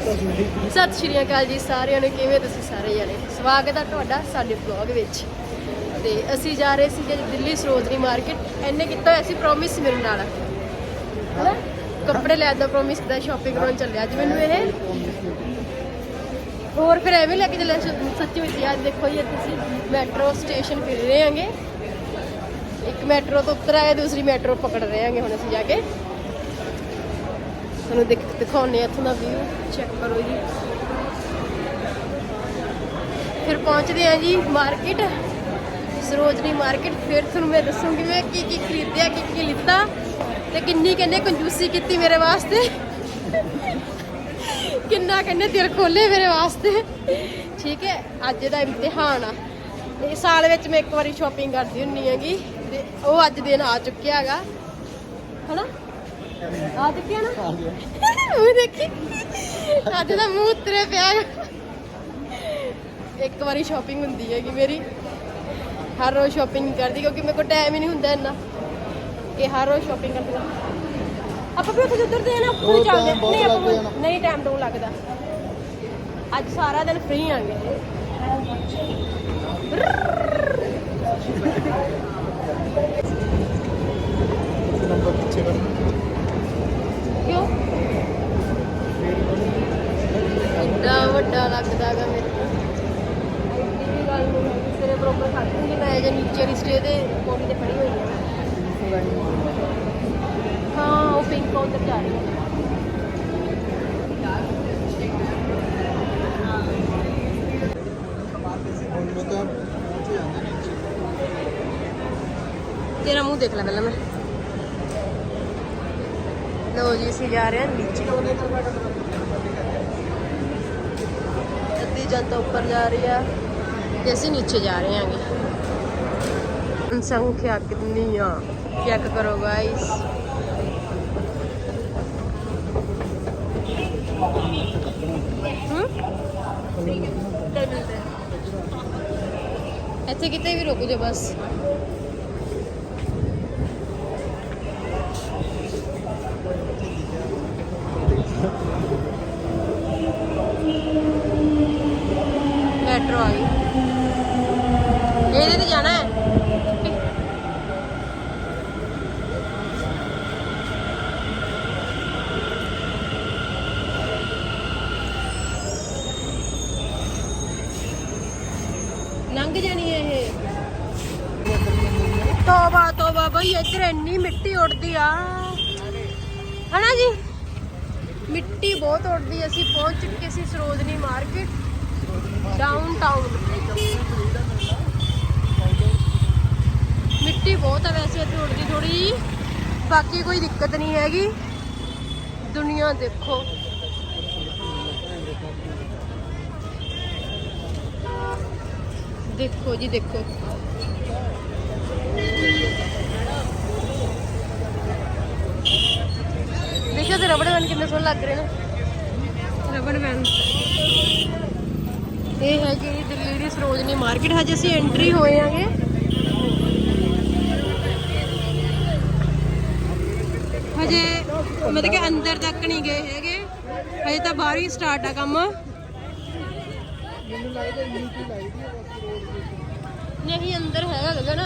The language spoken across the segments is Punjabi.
ਸਤਿ ਸ਼੍ਰੀ ਅਕਾਲ ਜੀ ਸਾਰਿਆਂ ਨੂੰ, ਕਿਵੇਂ ਤੁਸੀਂ ਸਾਰੇ ਜਣੇ? ਸਵਾਗਤ ਹੈ ਤੁਹਾਡਾ ਸਾਡੇ ਵਲੌਗ ਵਿੱਚ। ਤੇ ਅਸੀਂ ਜਾ ਰਹੇ ਸੀ ਦਿੱਲੀ ਸਰੋਜਨੀ ਮਾਰਕੀਟ। ਇਹਨੇ ਕੀਤਾ ਹੋਇਆ ਸੀ ਪ੍ਰੋਮਿਸ ਮੇਰੇ ਨਾਲ। ਹਨਾ? ਕੱਪੜੇ ਲੈਣ ਦਾ ਪ੍ਰੋਮਿਸ ਦਾ ਸ਼ਾਪਿੰਗ ਕਰਨ ਚੱਲਿਆ ਅੱਜ ਮੈਨੂੰ ਇਹ। ਹੋਰ ਫਿਰ ਐਵੇਂ ਲੈ ਕੇ ਚੱਲਿਆ ਸੱਚੀ ਵਿੱਚ ਅੱਜ ਦੇਖੋ ਜੀ ਤੁਸੀਂ ਮੈਟਰੋ ਸਟੇਸ਼ਨ ਫਿਰ ਰਹੇ ਆਂਗੇ ਇੱਕ ਮੈਟਰੋ ਤੋਂ ਉਤਰ ਆਏ ਦੂਸਰੀ ਮੈਟਰੋ ਪਕੜ ਰਹੇ ਆਂਗੇ ਹੁਣ ਅਸੀਂ ਜਾ ਕੇ। ਤੁਹਾਨੂੰ ਦਿਖ ਦਿਖਾਉਣੇ ਆ ਇੱਥੋਂ ਦਾ ਵਿਊ ਚੈੱਕ ਕਰੋ ਜੀ ਫਿਰ ਪਹੁੰਚਦੇ ਆ ਜੀ ਮਾਰਕੀਟ ਸਰੋਜਨੀ ਮਾਰਕੀਟ ਫਿਰ ਤੁਹਾਨੂੰ ਮੈਂ ਦੱਸੂਗੀ ਮੈਂ ਕੀ ਕੀ ਖਰੀਦਿਆ ਕੀ ਕੀ ਲਿੱਤਾ ਤੇ ਕਿੰਨੀ ਕਿੰਨੇ ਕੰਜੂਸੀ ਕੀਤੀ ਮੇਰੇ ਵਾਸਤੇ ਕਿੰਨਾ ਕਹਿੰਦੇ ਦਿਲ ਖੋਲੇ ਮੇਰੇ ਵਾਸਤੇ ਠੀਕ ਹੈ ਅੱਜ ਦਾ ਇਮਤਿਹਾਨ ਆ ਇਹ ਸਾਲ ਵਿੱਚ ਮੈਂ ਇੱਕ ਵਾਰੀ ਸ਼ਾਪਿੰਗ ਕਰਦੀ ਹੁੰਨੀ ਹੈਗੀ ਤੇ ਉਹ ਅੱਜ ਦਿਨ ਆ ਚੁੱਕਿਆ ਹੈਗਾ ਹਨਾ ਆ ਚੁੱਕਿਆ ਨਾ? ਉਹ ਦੇਖੀ। ਅੱਜ ਦਾ ਮੂੰਹ ਉਤਰੇ ਪਿਆ। ਹੈਗਾ। ਇੱਕ ਵਾਰੀ ਸ਼ਾਪਿੰਗ ਹੁੰਦੀ ਹੈਗੀ ਮੇਰੀ। ਹਰ ਰੋਜ਼ ਸ਼ਾਪਿੰਗ ਕਰਦੀ ਕਿਉਂਕਿ ਮੇਰੇ ਕੋਲ ਟਾਈਮ ਹੀ ਨਹੀਂ ਹੁੰਦਾ ਇੰਨਾ। ਕਿ ਹਰ ਰੋਜ਼ ਸ਼ਾਪਿੰਗ ਕਰਦੀ ਰਹਾਂ। ਆਪਾਂ ਵੀ ਉੱਥੇ ਜਿੱਧਰ ਦੇ ਨਾ ਉੱਥੇ ਉਹ ਚੱਲਦੇ time ਬਹੁਤ ਨਹੀਂ ਆਪਾਂ ਲੱਗ ਜਾਣਾ। ਨਹੀਂ ਟਾਈਮ ਤੋਂ ਲੱਗਦਾ। ਅੱਜ ਸਾਰਾ ਦਿਨ ਫ੍ਰੀ ਆਂਗੇ। ਨੰਬਰ ਪਿੱਛੇ ਕਰ ਕਿਉਂ ਇੰਨਾ ਵੱਡਾ ਲੱਗਦਾ ਮੇਰੇ ਕੋਲ। ਐਡੀ ਵੀ ਗੱਲ ਨਹੀਂ ਹੈਗੀ ਤੇਰੇ ਬਰੋਬਰ ਖੜ ਦੂੰਗੀ ਮੈਂ ਜੇ ਨੀਚੇ ਰਿਸ਼ਤੇ ਦੇ ਕੋਠੀ ਤੇ ਖੜੀ ਹੋਈ ਹਾਂ। ਹਾਂ, ਉਹ ਪਿੰਕ ਉਧਰ ਜਾ ਰਹੀ ਹੈ। ਤੇਰਾ ਮੂੰਹ ਦੇਖ ਲੈ ਪਹਿਲਾਂ ਮੈਂ। ਲਓ ਜੀ, ਅਸੀਂ ਜਾ ਰਹੇ ਹਾਂ ਨੀਚੇ। ਅੱਧੀ ਜਨਤਾ ਉੱਪਰ ਜਾ ਰਹੀ ਆ ਤੇ ਅਸੀਂ ਨੀਚੇ ਜਾ ਰਹੇ ਹਾਂਗੇ। ਸੰਖਿਆ ਕਿੰਨੀ ਆ? ਚੈੱਕ ਕਰੋ ਗਾਇਸ ਇੱਥੇ ਕਿਤੇ ਵੀ ਰੁਕ ਜਾਓ ਬਸ। ਲੰਘ ਜਾਣੀ ਹੈ ਇਹ। ਤੋਬਾ ਤੋਬਾ ਬਈ, ਇੱਧਰ ਇੰਨੀ ਮਿੱਟੀ ਉੱਡਦੀ ਆ। ਹਨਾ ਜੀ? ਮਿੱਟੀ ਬਹੁਤ ਉੱਡਦੀ, ਅਸੀਂ ਪਹੁੰਚ ਚੁੱਕੇ ਸੀ ਸਰੋਜਨੀ ਮਾਰਕੀਟ। ਡਾਊਨ ਟਾਊਨ ਮਿੱਟੀ ਬਹੁਤ ਆ ਵੈਸੇ ਇੱਥੇ ਉੱਡਦੀ ਥੋੜੀ ਬਾਕੀ ਕੋਈ ਦਿੱਕਤ ਨਹੀਂ ਹੈਗੀ। ਦੁਨੀਆ ਦੇਖੋ। ਦੇਖੋ ਜੀ ਦੇਖੋ। ਦੇਖੋ ਤੇ ਰਬੜ ਬੈਂਡ ਕਿੰਨੇ ਸੋਹਣੇ ਲੱਗ ਰਹੇ ਨੇ। ਰਬੜ ਬੈਂਡ ਇਹ ਹੈ ਜੀ ਦਿੱਲੀ ਦੀ ਸਰੋਜਨੀ ਮਾਰਕੀਟ ਹਜੇ ਅਸੀਂ ਐਂਟਰੀ ਹੋਏ ਆਂਗੇ ਹਜੇ ਮਤਲਬ ਕਿ ਅੰਦਰ ਤੱਕ ਨਹੀਂ ਗਏ ਹੈਗੇ। ਹਜੇ ਤਾਂ ਬਾਹਰ ਹੀ ਸਟਾਰਟ ਆ ਕੰਮ। ਮੈਨੂੰ ਲੱਗਦਾ ਯੂਟੀ ਲੱਗਦੀ ਹੈ ਬਸ ਰੋਡ ਦੇ ਨਹੀਂ ਅੰਦਰ ਹੈਗਾ ਗਗਨ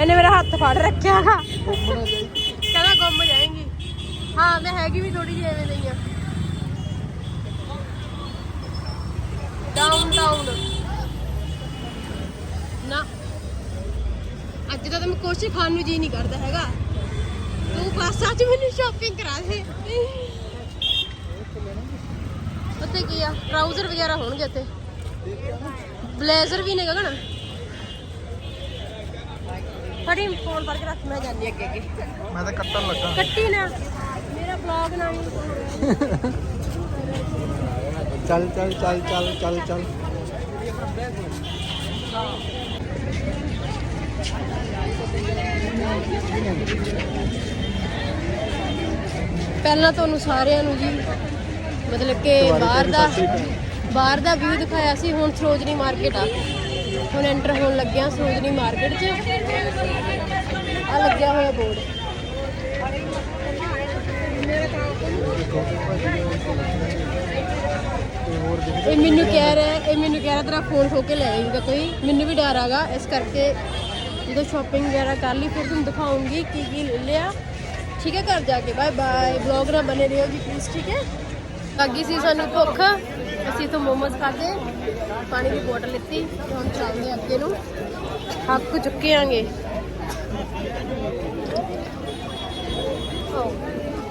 ਇਹਨੇ ਮੇਰਾ ਹੱਥ ਫੜ ਰੱਖਿਆ ਚਾਹੀਦਾ ਕਹਿੰਦਾ ਗੁੰਮ ਜਾਏਂਗੀ। ਹਾਂ ਮੈਂ ਹੈਗੀ ਵੀ ਥੋੜੀ ਜਿਹੀ ਐਵੇਂ ਦੀ ਆ। ਡਾਊਨ ਟਾਊਨ ਨਾ। ਅੱਜ ਤਾਂ ਮੈਂ ਕੁਛ ਖਾਣ ਨੂੰ ਜੀ ਨਹੀਂ ਕਰਦਾ ਹੈਗਾ। ਤੂੰ ਬਸ ਅੱਜ ਮੈਨੂੰ ਸ਼ਾਪਿੰਗ ਕਰਾ ਦੇ। ਉੱਥੇ ਕੀ ਆ? ਟਰਾਊਜ਼ਰ ਵਗੈਰਾ ਹੋਣਗੇ ਇੱਥੇ ਬਲੇਜ਼ਰ ਵੀ ਨੇ ਗਗਨ? ਫੜੀ ਫੋਨ ਫੜ ਕੇ ਰੱਖ ਮੈਂ ਜਾਂਦੀ ਅੱਗੇ ਅੱਗੇ। ਮੈਂ ਤਾਂ ਕੱਟਣ ਲੱਗਾ। ਕੱਟੀ ਨਾ। ਮੇਰਾ ਬਲੌਗ ਨਾ ਨਹੀਂ ਚੱਲ ਚੱਲ ਚੱਲ ਚੱਲ ਚੱਲ ਚੱਲ। ਪਹਿਲਾਂ ਤੁਹਾਨੂੰ ਸਾਰਿਆਂ ਨੂੰ ਜੀ ਮਤਲਬ ਕਿ ਬਾਹਰ ਦਾ। ਬਾਹਰ ਦਾ ਵਿਊ ਦਿਖਾਇਆ ਸੀ ਹੁਣ ਸਰੋਜਨੀ ਮਾਰਕੀਟ ਆ। ਹੁਣ ਐਂਟਰ ਹੋਣ ਲੱਗਿਆ ਸਰੋਜਨੀ ਮਾਰਕੀਟ 'ਚ। ਆ ਲੱਗਿਆ ਹੋਇਆ ਬੋਰਡ ਇਹ ਮੈਨੂੰ ਕਹਿ ਰਿਹਾ ਇਹ ਮੈਨੂੰ ਕਹਿ ਰਿਹਾ ਤੇਰਾ ਫੋਨ ਖੋ ਕੇ ਲੈ ਜਾਏਗਾ ਕੋਈ। ਮੈਨੂੰ ਵੀ ਡਰ ਆਗਾ ਇਸ ਕਰਕੇ ਜਦੋਂ ਸ਼ਾਪਿੰਗ ਵਗੈਰਾ ਕਰ ਲਈ ਫਿਰ ਤੁਹਾਨੂੰ ਦਿਖਾਉਂਗੀ ਕੀ ਕੀ ਲੈ ਲਿਆ। ਠੀਕ ਹੈ ਘਰ ਜਾ ਕੇ। ਬਾਏ ਬਾਏ ਬਲੌਗ ਨਾਲ ਬਨੇ ਰਹੋ ਜੀ ਪਲੀਜ਼ ਠੀਕ ਹੈ? ਲੱਗੀ ਸੀ ਸਾਨੂੰ ਭੁੱਖ, ਅਸੀਂ ਤੋਂ ਮੋਮੋਸ ਖਾਦੇ ਪਾਣੀ ਦੀ ਬੋਤਲ ਲਿੱਤੀ, ਤੇ ਹੁਣ ਚੱਲਦੇ ਅੱਗੇ ਨੂੰ। ਹੱਕ ਚੁੱਕੇ ਆਂਗੇ।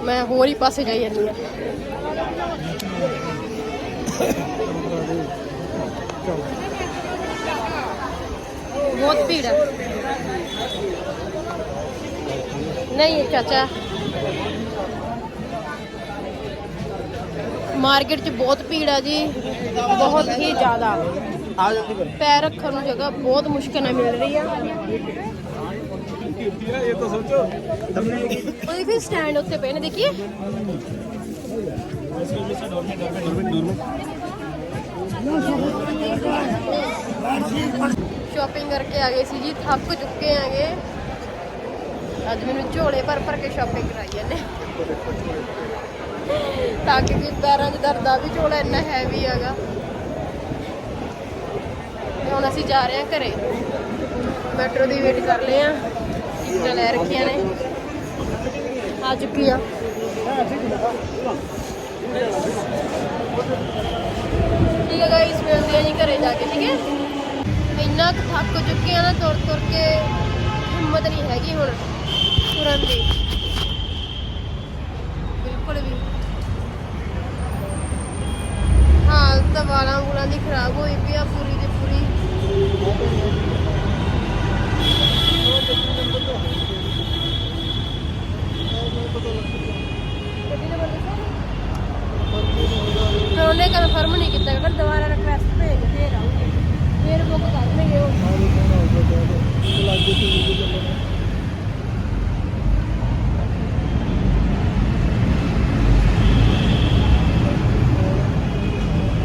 ਮੈਂ ਹੋਰ ਹੀ ਪਾਸੇ ਜਾਈ ਜਾਂਦੀ ਹਾਂ। ਬਹੁਤ ਭੀੜ ਹੈ। ਨਹੀਂ, ਚਾਚਾ। ਮਾਰਕੀਟ 'ਚ ਬਹੁਤ ਭੀੜ ਆ ਜੀ ਬਹੁਤ ਹੀ ਜ਼ਿਆਦਾ। ਆ ਜਾਂਦੀ ਪੈਰ ਰੱਖਣ ਨੂੰ ਜਗ੍ਹਾ ਬਹੁਤ ਮੁਸ਼ਕਲ ਨਾਲ ਮਿਲ ਰਹੀ ਆ। ਇਹ ਤਾਂ ਸਟੈਂਡ ਉੱਤੇ ਪਏ ਨੇ ਦੇਖੀਏ। ਸ਼ਾਪਿੰਗ ਕਰਕੇ ਆ ਗਏ ਸੀ ਜੀ ਥੱਕ ਚੁੱਕੇ ਆਗੇ। ਅੱਜ ਮੈਨੂੰ ਝੋਲੇ ਭਰ ਭਰ ਕੇ ਸ਼ਾਪਿੰਗ ਕਰਾਈ ਜਾਂਦੇ। ਤਾਂ ਕਿ ਪੈਰਾਂ 'ਚ ਦਰਦ ਆ ਵੀ ਝੋਲਾ ਇੰਨਾ ਹੈਵੀ ਹੈਗਾ। ਤੇ ਹੁਣ ਅਸੀਂ ਜਾ ਰਹੇ ਹਾਂ ਘਰੇ। ਮੈਟਰੋ ਦੀ ਵੇਟ ਕਰ ਲਏ ਆ ਟਿਕਟਾਂ ਲੈ ਰੱਖੀਆਂ ਨੇ। ਆ ਚੁੱਕੀ ਆ। ਠੀਕ ਹੈ ਗਾਇਸ ਮਿਲਦੇ ਆ ਜੀ ਘਰੇ ਜਾ ਕੇ, ਠੀਕ ਹੈ? ਇੰਨਾ ਥੱਕ ਚੁੱਕੇ ਆ ਨਾ ਤੁਰ ਤੁਰ ਕੇ ਹਿੰਮਤ ਨਹੀਂ ਹੈਗੀ ਹੁਣ ਤੁਰਨ ਦੀ ਬਿਲਕੁਲ ਵੀ ਹਾਲਤ ਵਾਲਾਂ ਵੂਲਾਂ ਦੀ ਖਰਾਬ ਹੋਈ ਪਈ ਆ, ਪੂਰੀ ਦੀ ਪੂਰੀ। ਫਿਰ ਉਹਨੇ ਕਨਫਰਮ ਨਹੀਂ ਕੀਤਾ ਫਿਰ ਦੁਬਾਰਾ ਰਿਕਵੈਸਟ ਭੇਜ, ਫੇਰ ਆਉਂਗੇ ਫੇਰ ਬੁੱਕ ਕਰਨਗੇ ਉਹ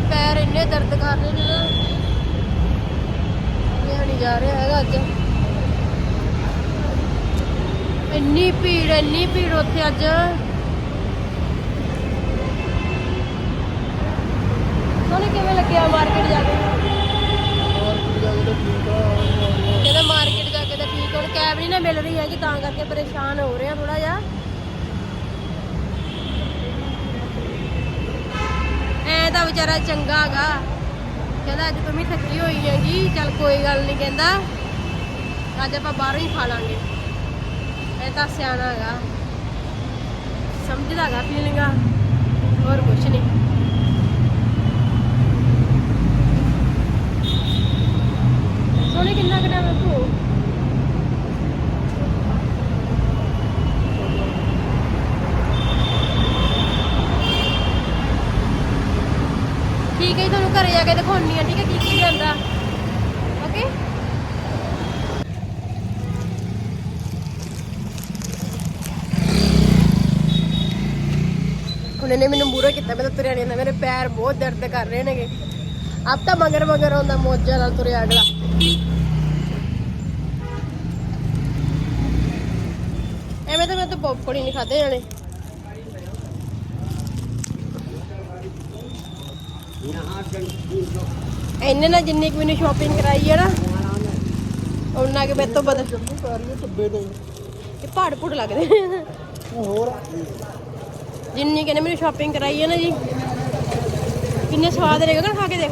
ਪੈਰ ਇੰਨੇ ਦਰਦ ਕਰ ਰਹੇ ਨੇ ਨਾ। ਇਹ ਨਹੀਂ ਜਾ ਰਿਹਾ ਹੈਗਾ ਅੱਜ। ਇੰਨੀ ਭੀੜ ਇੰਨੀ ਭੀੜ ਉੱਥੇ ਅੱਜ। ਤੁਹਾਨੂੰ ਕਿਵੇਂ ਲੱਗਿਆ ਮਾਰਕੀਟ ਜਾ ਕੇ? ਕਹਿੰਦਾ ਮਾਰਕੀਟ ਜਾ ਕੇ ਤਾਂ ਠੀਕ ਹੁਣ ਕੈਬ ਨਹੀਂ ਨਾ ਮਿਲ ਰਹੀ ਹੈਗੀ ਤਾਂ ਕਰਕੇ ਪਰੇਸ਼ਾਨ ਹੋ ਰਹੇ ਥੋੜਾ ਜਿਹਾ। ਐ ਤਾਂ ਵਿਚਾਰਾ ਚੰਗਾ ਹੈਗਾ। ਕਹਿੰਦਾ ਅੱਜ ਤੁਮੀ ਥੱਕੀ ਹੋਈ ਹੈਗੀ, ਚੱਲ ਕੋਈ ਗੱਲ ਨਹੀਂ ਕਹਿੰਦਾ। ਅੱਜ ਆਪਾਂ ਬਾਹਰੋਂ ਹੀ ਖਾ ਲਾਂਗੇ। ਇਹ ਤਾਂ ਸਿਆਣਾ ਹੈਗਾ। ਸਮਝਦਾ ਹੈਗਾ ਫੀਲਿੰਗਾਂ ਹੋਰ ਕੁਛ ਨਹੀਂ ਸੋਨੇ ਕਿੰਨਾ ਕਿੰਨਾ ਲੱਗੂ ਠੀਕ ਹੈ ਜੀ, ਤੁਹਾਨੂੰ ਘਰੇ ਜਾ ਕੇ ਦਿਖਾਉਣੀ ਆ ਠੀਕ ਹੈ ਕੀ ਕੀ ਲਿਆਂਦਾ ਓਕੇ ਹੁਣ ਇਹਨੇ ਮੈਨੂੰ ਮੂਰੇ ਕੀਤਾ ਮੈਂ ਤਾਂ ਤੁਰਿਆ ਨਹੀਂ ਜਾਂਦਾ ਮੇਰੇ ਪੈਰ ਬਹੁਤ ਦਰਦ ਕਰ ਰਹੇ ਨੇਗੇ ਆਪ ਤਾਂ ਮਗਰ ਮਗਰ ਆਉਂਦਾ ਮੋਜਾ ਨਾਲ ਤੁਰਿਆ ਅਗਲਾ ਐਵੇਂ ਤਾਂ ਮੈਂ ਤਾਂ ਪੌਪਕੌਰਨ ਹੀ ਨਹੀਂ ਖਾਦੇ ਜਾਣੇ ਇੰਨੇ ਨਾਲ ਜਿੰਨੀ ਕੁ ਮੈਨੂੰ ਸ਼ਾਪਿੰਗ ਕਰਾਈ ਹੈ ਨਾ ਉਹਨਾਂ ਕੇ ਮੇਰੇ ਤੋਂ ਬਦ ਟੱਬੇ ਤੇ ਇਹ ਪਹਾੜ ਪੂੜ ਲੱਗਦੇ। ਹੋਰ ਜਿੰਨੀ ਕਹਿੰਦੇ ਮੈਨੂੰ ਸ਼ਾਪਿੰਗ ਕਰਾਈ ਹੈ ਨਾ ਜੀ, ਕਿੰਨੇ ਸਵਾਦ ਰਹੇਗਾ ਨਾ ਖਾ ਕੇ ਦੇਖ।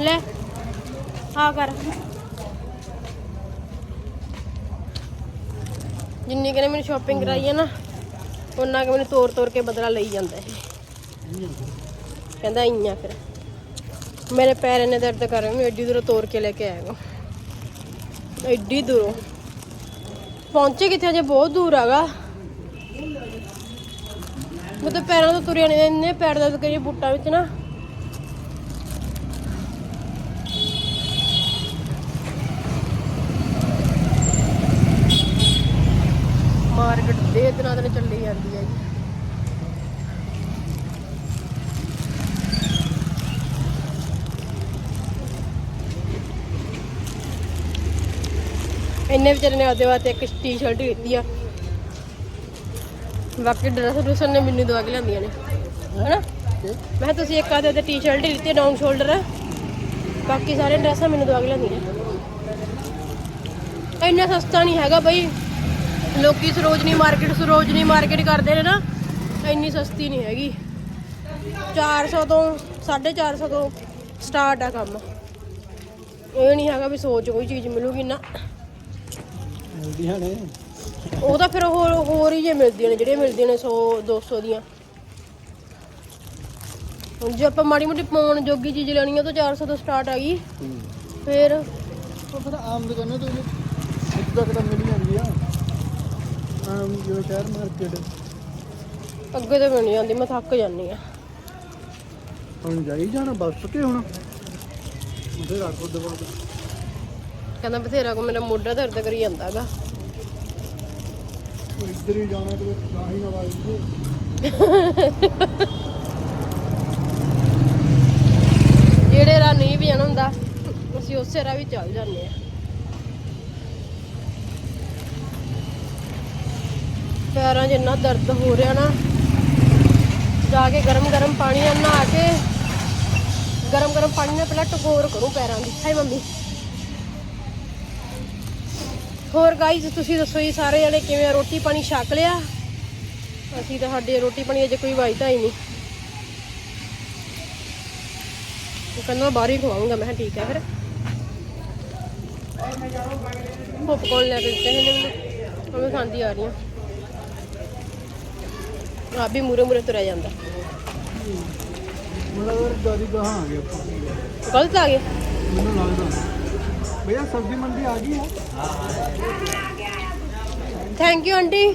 ਲੈ ਹਾਂ ਕਰ। ਜਿੰਨੀ ਕਹਿੰਦੇ ਮੈਨੂੰ ਸ਼ਾਪਿੰਗ ਕਰਾਈ ਹੈ ਨਾ ਉਹਨਾਂ ਕਿ ਮੈਨੂੰ ਤੋਰ ਤੋਰ ਕੇ ਬਦਲਾ ਲਈ ਜਾਂਦਾ ਇਹ। ਕਹਿੰਦਾ ਇੰਨਾ ਫਿਰ। ਮੇਰੇ ਪੈਰ ਇੰਨੇ ਦਰਦ ਕਰ ਰਹੇ ਮੈਂ ਐਡੀ ਦੂਰੋਂ ਤੋੜ ਕੇ ਲੈ ਕੇ ਆਇਆ ਐਡੀ ਦੂਰੋਂ। ਪਹੁੰਚੇ ਕਿੱਥੇ ਅਜੇ ਬਹੁਤ ਦੂਰ ਹੈਗਾ। ਮੈਂ ਤਾਂ ਪੈਰਾਂ ਤੋਂ ਤੁਰਿਆ ਨਹੀਂ ਇੰਨੇ ਪੈਰ ਦਰਦ ਕਰੀਏ ਬੂਟਾਂ ਵਿੱਚ ਨਾ ਮਾਰਕੀਟ ਦੇ ਦਿਨਾਂ ਦਿਨ ਚੱਲੀ ਜਾਂਦੀ ਹੈ ਜੀ ਇੰਨੇ ਵਿਚਾਰੇ ਨੇ ਉਹਦੇ ਵਾਸਤੇ ਇੱਕ ਟੀ-ਸ਼ਰਟ ਲਿੱਤੀ ਆ। ਬਾਕੀ ਡਰੈਸ ਡਰੂਸਰ ਨੇ ਮੈਨੂੰ ਦਵਾ ਕੇ ਲਿਆਂਦੀਆਂ ਨੇ। ਹਨਾ? ਮੈਂ ਕਿਹਾ ਤੁਸੀਂ ਇੱਕ ਆਦੇ ਤੇ ਟੀ-ਸ਼ਰਟ ਹੀ ਲਿੱਤੀ ਡਾਊਨ ਸ਼ੋਲਡਰ ਬਾਕੀ ਸਾਰੇ ਡਰੈਸਾਂ ਮੈਨੂੰ ਦਵਾ ਕੇ ਲਿਆਂਦੀਆਂ ਇੰਨਾ ਸਸਤਾ ਨਹੀਂ ਹੈਗਾ ਬਈ। ਲੋਕੀ ਸਰੋਜਨੀ ਮਾਰਕੀਟ ਸਰੋਜਨੀ ਮਾਰਕੀਟ ਕਰਦੇ ਨੇ ਨਾ, ਇੰਨੀ ਸਸਤੀ ਨਹੀਂ ਹੈਗੀ। 400 ਤੋਂ 450 ਤੋਂ ਸਟਾਰਟ ਆ ਕੰਮ। ਇਹ ਨਹੀਂ ਹੈਗਾ ਵੀ ਸੋਚ ਕੋਈ ਚੀਜ਼ ਮਿਲੂਗੀ ਨਾ। ਮਿਲਦੀਆਂ ਨੇ ਉਹ ਤਾਂ ਫਿਰ ਹੋਰ ਹੋਰ ਹੀ ਜੇ ਮਿਲਦੀਆਂ ਨੇ ਜਿਹੜੀਆਂ ਮਿਲਦੀਆਂ ਨੇ 100 200 ਦੀਆਂ। ਹੁਣ ਜੇ ਆਪਾਂ ਮਾੜੀ ਮੋਟੀ ਪਾਉਣ ਜੋਗੀ ਚੀਜ਼ ਲੈਣੀ ਆ ਤਾਂ 400 ਤੋਂ ਸਟਾਰਟ ਆ ਗਈ ਫਿਰ ਉਹ ਫਿਰ ਆਮ ਦੁਕਾਨਾਂ ਤੋਂ ਇੱਕ ਤੱਕ ਤਾਂ ਮਿਲ ਜਾਂਦੀ ਆ। ਆਮ ਜੋ ਸ਼ਹਿਰ ਮਾਰਕੀਟ ਅੱਗੇ ਤਾਂ ਮਿਲ ਜਾਂਦੀ ਮੈਂ ਥੱਕ ਜਾਂਦੀ ਆ। ਹੁਣ ਜਾਈ ਜਾਣਾ ਬੱਸ ਕੇ ਹੁਣ? ਉਹਦੇ ਰਾਖੋ ਦਵਾ ਕਹਿੰਦਾ ਬਥੇਰਾ ਕੋ ਮੇਰਾ ਮੋਢਾ ਦਰਦ ਕਰੀ ਜਾਂਦਾਗਾ ਇੱਧਰ ਹੀ ਜਾਣਾ ਤੇ ਰਾਹੀ ਨਾ ਵਾਈ ਜਿਹੜੇ ਰਾਹ ਨਹੀਂ ਵੀ ਜਾਣਾ ਹੁੰਦਾ ਅਸੀਂ ਉਸੇ ਰਾਹ ਵੀ ਚੱਲ ਜਾਂਦੇ ਆ ਪੈਰਾਂ 'ਚ ਇੰਨਾ ਦਰਦ ਹੋ ਰਿਹਾ ਨਾ ਜਾ ਕੇ ਗਰਮ ਗਰਮ ਪਾਣੀ ਨਾਲ ਨਹਾ ਕੇ ਗਰਮ ਗਰਮ ਪਾਣੀ ਨਾਲ ਪਹਿਲਾਂ ਟਕੋਰ ਕਰੂੰ ਪੈਰਾਂ ਦੀ। ਹਾਏ ਮੰਮੀ। ਹੋਰ ਗਾਈਜ਼ ਤੁਸੀਂ ਦੱਸੋ ਜੀ ਸਾਰੇ ਜਣੇ ਕਿਵੇਂ? ਰੋਟੀ ਪਾਣੀ ਛਕ ਲਿਆ? ਅਸੀਂ ਤਾਂ ਸਾਡੇ ਰੋਟੀ ਪਾਣੀ ਅਜੇ ਕੋਈ ਵਾਈਦਾ ਹੀ ਨਹੀਂ। ਉਹ ਕਹਿੰਦਾ ਬਾਹਰ ਹੀ ਖਵਾਉਂਗਾ ਮੈਂ ਠੀਕ ਹੈ ਫਿਰ। ਪੋਪਕੌਰਨ ਲੈ ਕੇ ਦਿੱਤੇ ਨੇ ਮੈਨੂੰ ਉਹ ਮੈਂ ਖਾਂਦੀ ਆ ਰਹੀ ਹਾਂ ਆ ਵੀ ਮੂਰੇ ਮੂਰੇ ਤੁਰਿਆ ਜਾਂਦਾ। ਮਤਲਬ ਜਾਰੀ ਕਹਾਂ ਆ ਗਏ ਗਲਤ ਆ ਗਏ। ਮੈਨੂੰ ਲੱਗਦਾ। ਭਈਆ ਸਬਜ਼ੀ ਮੰਡੀ ਆ ਗਈ ਹੈ ਥੈਂਕ ਯੂ ਆਂਟੀ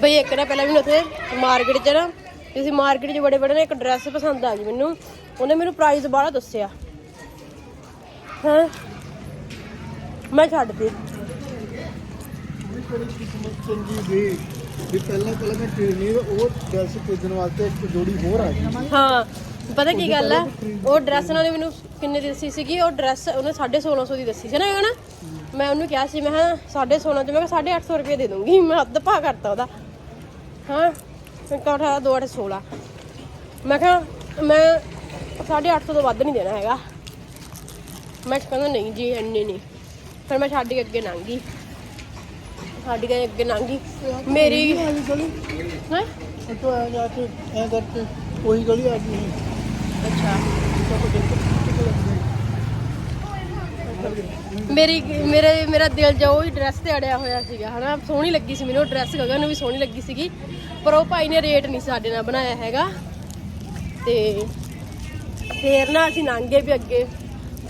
ਬਈ ਇੱਕ ਨਾ ਪਹਿਲਾਂ ਮੈਨੂੰ ਉੱਥੇ ਮਾਰਕੀਟ 'ਚ ਨਾ ਕਿਸੇ ਮਾਰਕੀਟ 'ਚ ਬੜੇ ਬੜੇ ਨੇ ਇੱਕ ਡਰੈਸ ਪਸੰਦ ਆ ਗਈ ਮੈਨੂੰ ਉਹਨੇ ਮੈਨੂੰ ਪ੍ਰਾਈਸ ਬਾਹਲਾ ਦੱਸਿਆ ਹਾਂ ਮੈਂ ਛੱਡਤੀ ਵੀ ਬੜੀ ਕਿਸਮਤ ਚੰਗੀ ਵੀ ਵੀ ਪਹਿਲਾਂ ਪਹਿਲਾਂ ਮੈਂ ਟ੍ਰੇਨੀ ਉਹ ਡਰੈਸ ਭੇਜਣ ਵਾਸਤੇ ਇੱਕ ਜੋੜੀ ਹੋਰ ਆ ਗਈ। ਹਾਂ ਪਤਾ ਕੀ ਗੱਲ ਆ? ਉਹ ਡਰੈਸ ਨਾਲੇ ਮੈਨੂੰ ਕਿੰਨੇ ਦੀ ਦੱਸੀ ਸੀਗੀ? ਉਹ ਡਰੈਸ ਉਹਨੇ 1650 ਦੀ ਦੱਸੀ ਸੀ ਨਾ ਇਹ ਨਾ? ਮੈਂ ਉਹਨੂੰ ਕਿਹਾ ਸੀ ਮੈਂ ਕਿਹਾ 1650 ਚ ਮੈਂ ਕਿਹਾ 850 ਰੁਪਏ ਦੇ ਦੂੰਗੀ ਮੈਂ ਅੱਧ ਭਾ ਕਰਤਾ ਉਹਦਾ। ਹਾਂ ਮੈਂ ਕਿਹਾ 18 2 8 16 ਮੈਂ ਕਿਹਾ ਮੈਂ 850 ਤੋਂ ਵੱਧ ਨਹੀਂ ਦੇਣਾ ਹੈਗਾ। ਮੈਂ ਕਹਿੰਦਾ ਨਹੀਂ ਜੀ ਇੰਨੇ ਨਹੀਂ। ਫਿਰ ਮੈਂ ਛੱਡ ਕੇ ਅੱਗੇ ਲੰਘ ਗਈ। ਕੇ ਅੱਗੇ ਲੰਘ ਮੇਰੀ ਗਲੀ ਹੈ? ਅੱਟੋ ਐ ਜਾ ਕੇ ਐ ਕਰਕੇ ਉਹੀ ਗਲੀ ਆ ਗਈ ਅੱਛਾ। ਮੇਰੀ ਮੇਰੇ ਮੇਰਾ ਦਿਲ ਜਾ ਉਹ ਡਰੈਸ ਤੇ ਅੜਿਆ ਹੋਇਆ ਸੀਗਾ ਹਨਾ ਸੋਹਣੀ ਲੱਗੀ ਸੀ ਮੈਨੂੰ। ਡਰੈਸ ਗਗਨ ਨੂੰ ਵੀ ਸੋਹਣੀ ਲੱਗੀ ਸੀਗੀ। ਪਰ ਉਹ ਭਾਈ ਨੇ ਰੇਟ ਨਹੀਂ ਸਾਡੇ ਨਾਲ ਬਣਾਇਆ ਹੈਗਾ। ਤੇ ਫੇਰ ਨਾ ਅਸੀਂ ਲੰਘੇ ਵੀ ਅੱਗੇ।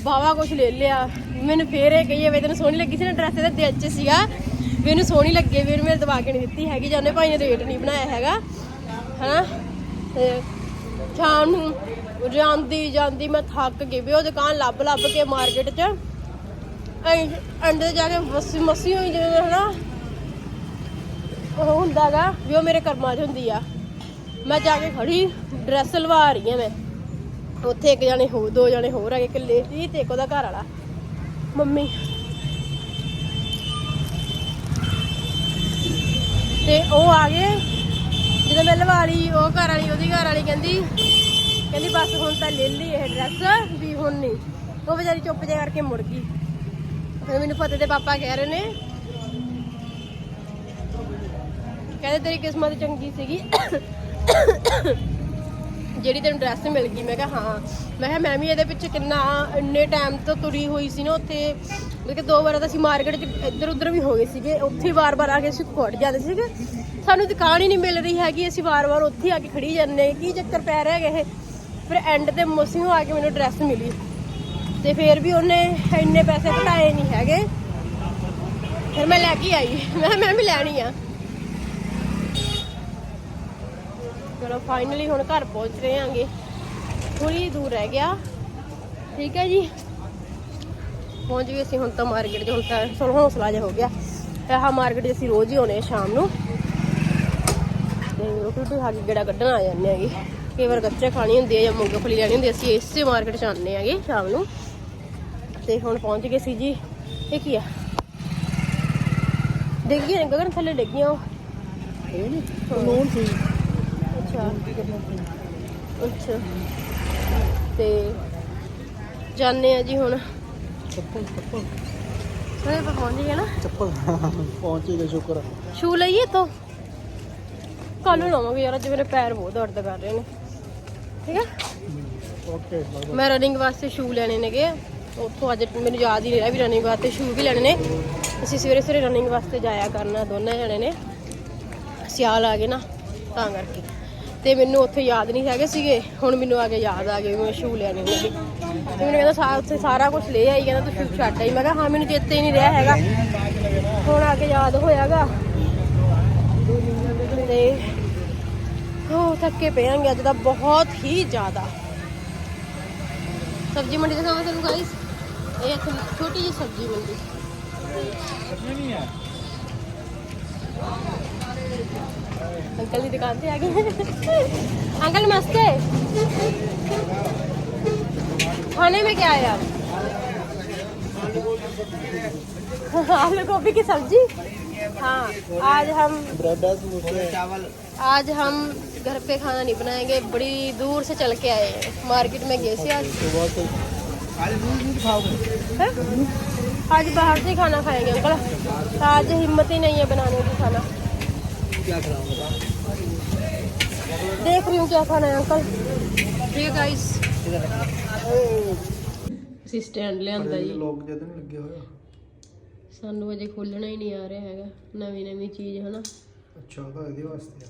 ਬਾਵਾ ਕੁਝ ਲੈ ਲਿਆ। ਮੈਨੂੰ ਫੇਰ ਇਹ ਕਹੀਏ ਵੀ ਤੈਨੂੰ ਸੋਹਣੀ ਲੱਗੀ ਸੀ ਨਾ ਡਰੈਸ ਇਹਦੇ ਦਿਲ 'ਚ ਸੀਗਾ। ਵੀ ਇਹਨੂੰ ਸੋਹਣੀ ਲੱਗੇ ਵੀ ਇਹਨੂੰ ਮੇਰੇ ਦਵਾ ਕੇ ਨਹੀਂ ਦਿੱਤੀ ਹੈਗੀ ਜਾਂ ਉਹਨੇ ਭਾਈ ਨੇ ਰੇਟ ਨਹੀਂ ਬਣਾਇਆ ਹੈਗਾ, ਹਨਾ? ਤੇ ਸ਼ਾਮ ਨੂੰ ਜਾਂਦੀ ਜਾਂਦੀ ਮੈਂ ਥੱਕ ਗਈ ਵੀ ਉਹ ਦੁਕਾਨ ਲੱਭ ਲੱਭ ਕੇ ਮਾਰਕੀਟ 'ਚ ਅੰਦਰ ਜਾ ਕੇ ਮੱਸੀ ਮੱਸੀ ਹੋਈ ਜਿਵੇਂ ਹਨਾ? ਉਹ ਹੁੰਦਾਗਾ ਵੀ ਉਹ ਮੇਰੇ ਕਰਮਾਂ 'ਚ ਹੁੰਦੀ ਆ। ਮੈਂ ਜਾ ਕੇ ਖੜੀ ਡਰੈਸ ਲਵਾ ਰਹੀ ਆ ਮੈਂ। ਉੱਥੇ ਇੱਕ ਜਣੇ ਹੋ ਦੋ ਜਣੇ ਹੋਰ ਹੈਗੇ ਗਏ ਇਕੱਲੇ ਜੀ ਤੇ ਇੱਕ ਉਹਦਾ ਘਰ ਵਾਲਾ। ਮੰਮੀ ਤੇ ਉਹ ਆ ਗਏ। ਜਦੋਂ ਮੈਂ ਲਵਾ ਉਹ ਘਰ ਵਾਲੀ, ਉਹਦੀ ਘਰ ਵਾਲੀ ਕਹਿੰਦੀ ਕਹਿੰਦੀ ਬਸ ਹੁਣ ਤਾਂ ਲੈ ਲਈ ਇਹ ਡਰੈਸ ਵੀ ਹੁਣ ਨਹੀਂ। ਉਹ ਵਿਚਾਰੀ ਚੁੱਪ ਜੇ ਕਰਕੇ ਮੁੜ ਗਈ। ਫਿਰ ਮੈਨੂੰ ਫਤਿਹ ਦੇ ਪਾਪਾ ਕਹਿ ਰਹੇ ਨੇ, ਕਹਿੰਦੇ ਤੇਰੀ ਕਿਸਮਤ ਚੰਗੀ ਸੀਗੀ। ਜਿਹੜੀ ਤੈਨੂੰ ਡਰੈਸ ਮਿਲ ਗਈ, ਮੈਂ ਕਿਹਾ ਹਾਂ। ਮੈਂ ਕਿਹਾ, ਮੈਂ ਵੀ ਇਹਦੇ ਪਿੱਛੇ ਕਿੰਨਾ, ਇੰਨੇ ਟਾਈਮ ਤੋਂ ਤੁਰੀ ਹੋਈ ਸੀ ਨਾ ਉੱਥੇ। ਮਤਲਬ ਦੋ ਵਾਰ ਤਾਂ ਅਸੀਂ ਮਾਰਕੀਟ 'ਚ ਇੱਧਰ ਉੱਧਰ ਵੀ ਹੋ ਗਏ ਸੀਗੇ, ਉੱਥੇ ਵਾਰ-ਵਾਰ ਆ ਕੇ ਅਸੀਂ ਖੁੱਟ ਜਾਂਦੇ ਸੀਗੇ। ਸਾਨੂੰ ਦੁਕਾਨ ਹੀ ਨਹੀਂ ਮਿਲ ਰਹੀ ਹੈਗੀ, ਅਸੀਂ ਵਾਰ-ਵਾਰ ਉੱਥੇ ਆ ਕੇ ਖੜੀ ਜਾਂਦੇ ਕੀ ਚੱਕਰ ਪੈ ਰਿਹਾ ਹੈਗਾ ਇਹ? ਫਿਰ ਐਂਡ ਤੇ ਮੋਸਿਓ ਆ ਕੇ ਮੈਨੂੰ ਡਰੈਸ ਮਿਲੀ। ਤੇ ਫਿਰ ਵੀ ਉਹਨੇ ਇੰਨੇ ਪੈਸੇ ਘਟਾਏ ਨਹੀਂ ਹੈਗੇ। ਫਿਰ ਮੈਂ ਲੈ ਕੇ ਆਈ। ਮੈਂ ਕਿਹਾ, ਮੈਂ ਵੀ ਲੈਣੀ ਆ। ਚਲੋ ਫਾਈਨਲੀ ਹੁਣ ਘਰ ਪਹੁੰਚ ਰਹੇ ਆਂਗੇ ਥੋੜੀ ਦੂਰ ਰਹਿ ਗਿਆ। ਠੀਕ ਹੈ ਜੀ। ਪਹੁੰਚ ਗਏ ਅਸੀਂ ਹੁਣ ਤਾਂ ਮਾਰਕੀਟ 'ਚ ਹੁਣ ਤਾਂ ਚਲੋ ਹੌਸਲਾ ਜਿਹਾ ਹੋ ਗਿਆ। ਇਹ ਮਾਰਕੀਟ 'ਚ ਅਸੀਂ ਰੋਜ਼ ਹੀ ਆਉਨੇ ਆ ਸ਼ਾਮ ਨੂੰ। ਤੇ ਰੋਟੀ ਰੋਟੀ ਖਾ ਕੇ ਗੇੜਾ ਕੱਢਣ ਆ ਜਾਂਦੇ ਹੈਗੇ। ਕਈ ਵਾਰ ਗੱਚੇ ਖਾਣੀ ਹੁੰਦੀ ਹੈ ਜਾਂ ਮੂੰਗਫਲੀ ਲੈਣੀ ਹੁੰਦੀ ਅਸੀਂ ਇਸੇ ਮਾਰਕੀਟ ਚ ਆਉਂਦੇ ਹੈਗੇ ਸ਼ਾਮ ਨੂੰ। ਤੇ ਹੁਣ ਪਹੁੰਚ ਗਏ ਸੀ ਜੀ ਇਹ ਕੀ ਆ? ਡਿੱਗੀਆਂ ਗਗਨ ਥੱਲੇ ਡਿੱਗੀਆਂ ਉਹ। ਇਹ ਨਹੀਂ ਲੋਨ ਸੀ। ਅੱਛਾ। ਅੱਛਾ। ਤੇ ਜਾਣੇ ਆ ਜੀ ਹੁਣ। ਚੱਪਲ ਚੱਪਲ। ਸਾਰੇ ਆਪਾਂ ਪਹੁੰਚ ਗਏ ਨਾ। ਚੱਪਲ। ਪਹੁੰਚ ਗਏ ਸ਼ੁਕਰ ਆ। ਸ਼ੂ ਲਈਏ ਤੋਂ। ਕੱਲ ਨੂੰ ਲਾਵਾਂਗੇ ਯਾਰ ਅੱਜ ਮੇਰੇ ਪੈਰ ਬਹੁਤ ਦਰਦ ਕਰ ਰਹੇ ਨੇ। ਠੀਕ ਹੈ ਓਕੇ ਬਾਏ ਮੈਂ ਰਨਿੰਗ ਵਾਸਤੇ ਸ਼ੂ ਲੈਣੇ ਨੇਗੇ। ਉੱਥੋਂ ਅੱਜ ਮੈਨੂੰ ਯਾਦ ਹੀ ਨਹੀਂ ਰਿਹਾ ਵੀ ਰਨਿੰਗ ਵਾਸਤੇ ਸ਼ੂ ਵੀ ਲੈਣੇ ਨੇ। ਅਸੀਂ ਸਵੇਰੇ ਸਵੇਰੇ ਰਨਿੰਗ ਵਾਸਤੇ ਜਾਇਆ ਕਰਨਾ ਦੋਨੇ ਜਣੇ ਨੇ। ਸਿਆਲ ਆ ਗਏ ਨਾ ਤਾਂ ਕਰਕੇ। ਤੇ ਮੈਨੂੰ ਉੱਥੇ ਯਾਦ ਨਹੀਂ ਹੈਗੇ ਸੀਗੇ। ਹੁਣ ਮੈਨੂੰ ਆ ਕੇ ਯਾਦ ਆ ਗਏ ਮੈਂ ਸ਼ੂ ਲੈਣੇ ਨੇ ਤੇ ਮੈਨੂੰ ਕਹਿੰਦਾ ਸਾ, ਉੱਥੇ ਸਾਰਾ ਕੁਝ ਲੈ ਆਈ, ਕਹਿੰਦਾ ਤੂੰ ਸ਼ੂ ਛੱਡ ਆਈ। ਮੈਂ ਕਿਹਾ, ਹਾਂ, ਮੈਨੂੰ ਚੇਤੇ ਹੀ ਨਹੀਂ ਰਿਹਾ ਹੈਗਾ। ਹੁਣ ਆ ਕੇ ਯਾਦ ਹੋਇਆਗਾ। ਤੇ ਹੋ ਥੱਕੇ ਪਏਾਂਗੇ ਅੱਜ ਤਾਂ ਬਹੁਤ ਹੀ ਜ਼ਿਆਦਾ। ਸਬਜ਼ੀ ਮੰਡੀ ਦੇ ਦਿਖਾਵਾਂ ਤੁਹਾਨੂੰ ਗਾਇਸ ਇਹ ਛੋਟੀ ਜਿਹੀ ਸਬਜ਼ੀ ਮੰਡੀ अंकल की दुकान पे आ गए अंकल, नमस्ते। खाने में क्या है आप? आलू गोभी की सब्ज़ी? हाँ आज हम चावल आज हम घर पे खाना नहीं बनाएँगे, बड़ी दूर से चल के आए हैं। मार्केट में गए से आज। आज बाहर से खाना खाएँगे, अंकल। आज हिम्मत ही नहीं है बनाने की खाना। क्या खिलाऊंगा देख रही हूँ क्या खाना है अंकल ठीक है गाइस ਅਸੀਂ ਸਟੈਂਡ ਲਿਆਂਦਾ ਜੀ ਲੋਕ ਜਦ ਨਹੀਂ ਲੱਗੇ ਹੋਇਆ ਸਾਨੂੰ ਅਜੇ ਖੋਲਣਾ ਹੀ ਨਹੀਂ ਆ ਰਿਹਾ ਹੈਗਾ ਨਵੀਂ ਨਵੀਂ ਚੀਜ਼ ਹਨਾ ਅੱਛਾ ਉਹ ਤਾਂ ਇਹਦੇ ਵਾਸਤੇ ਆ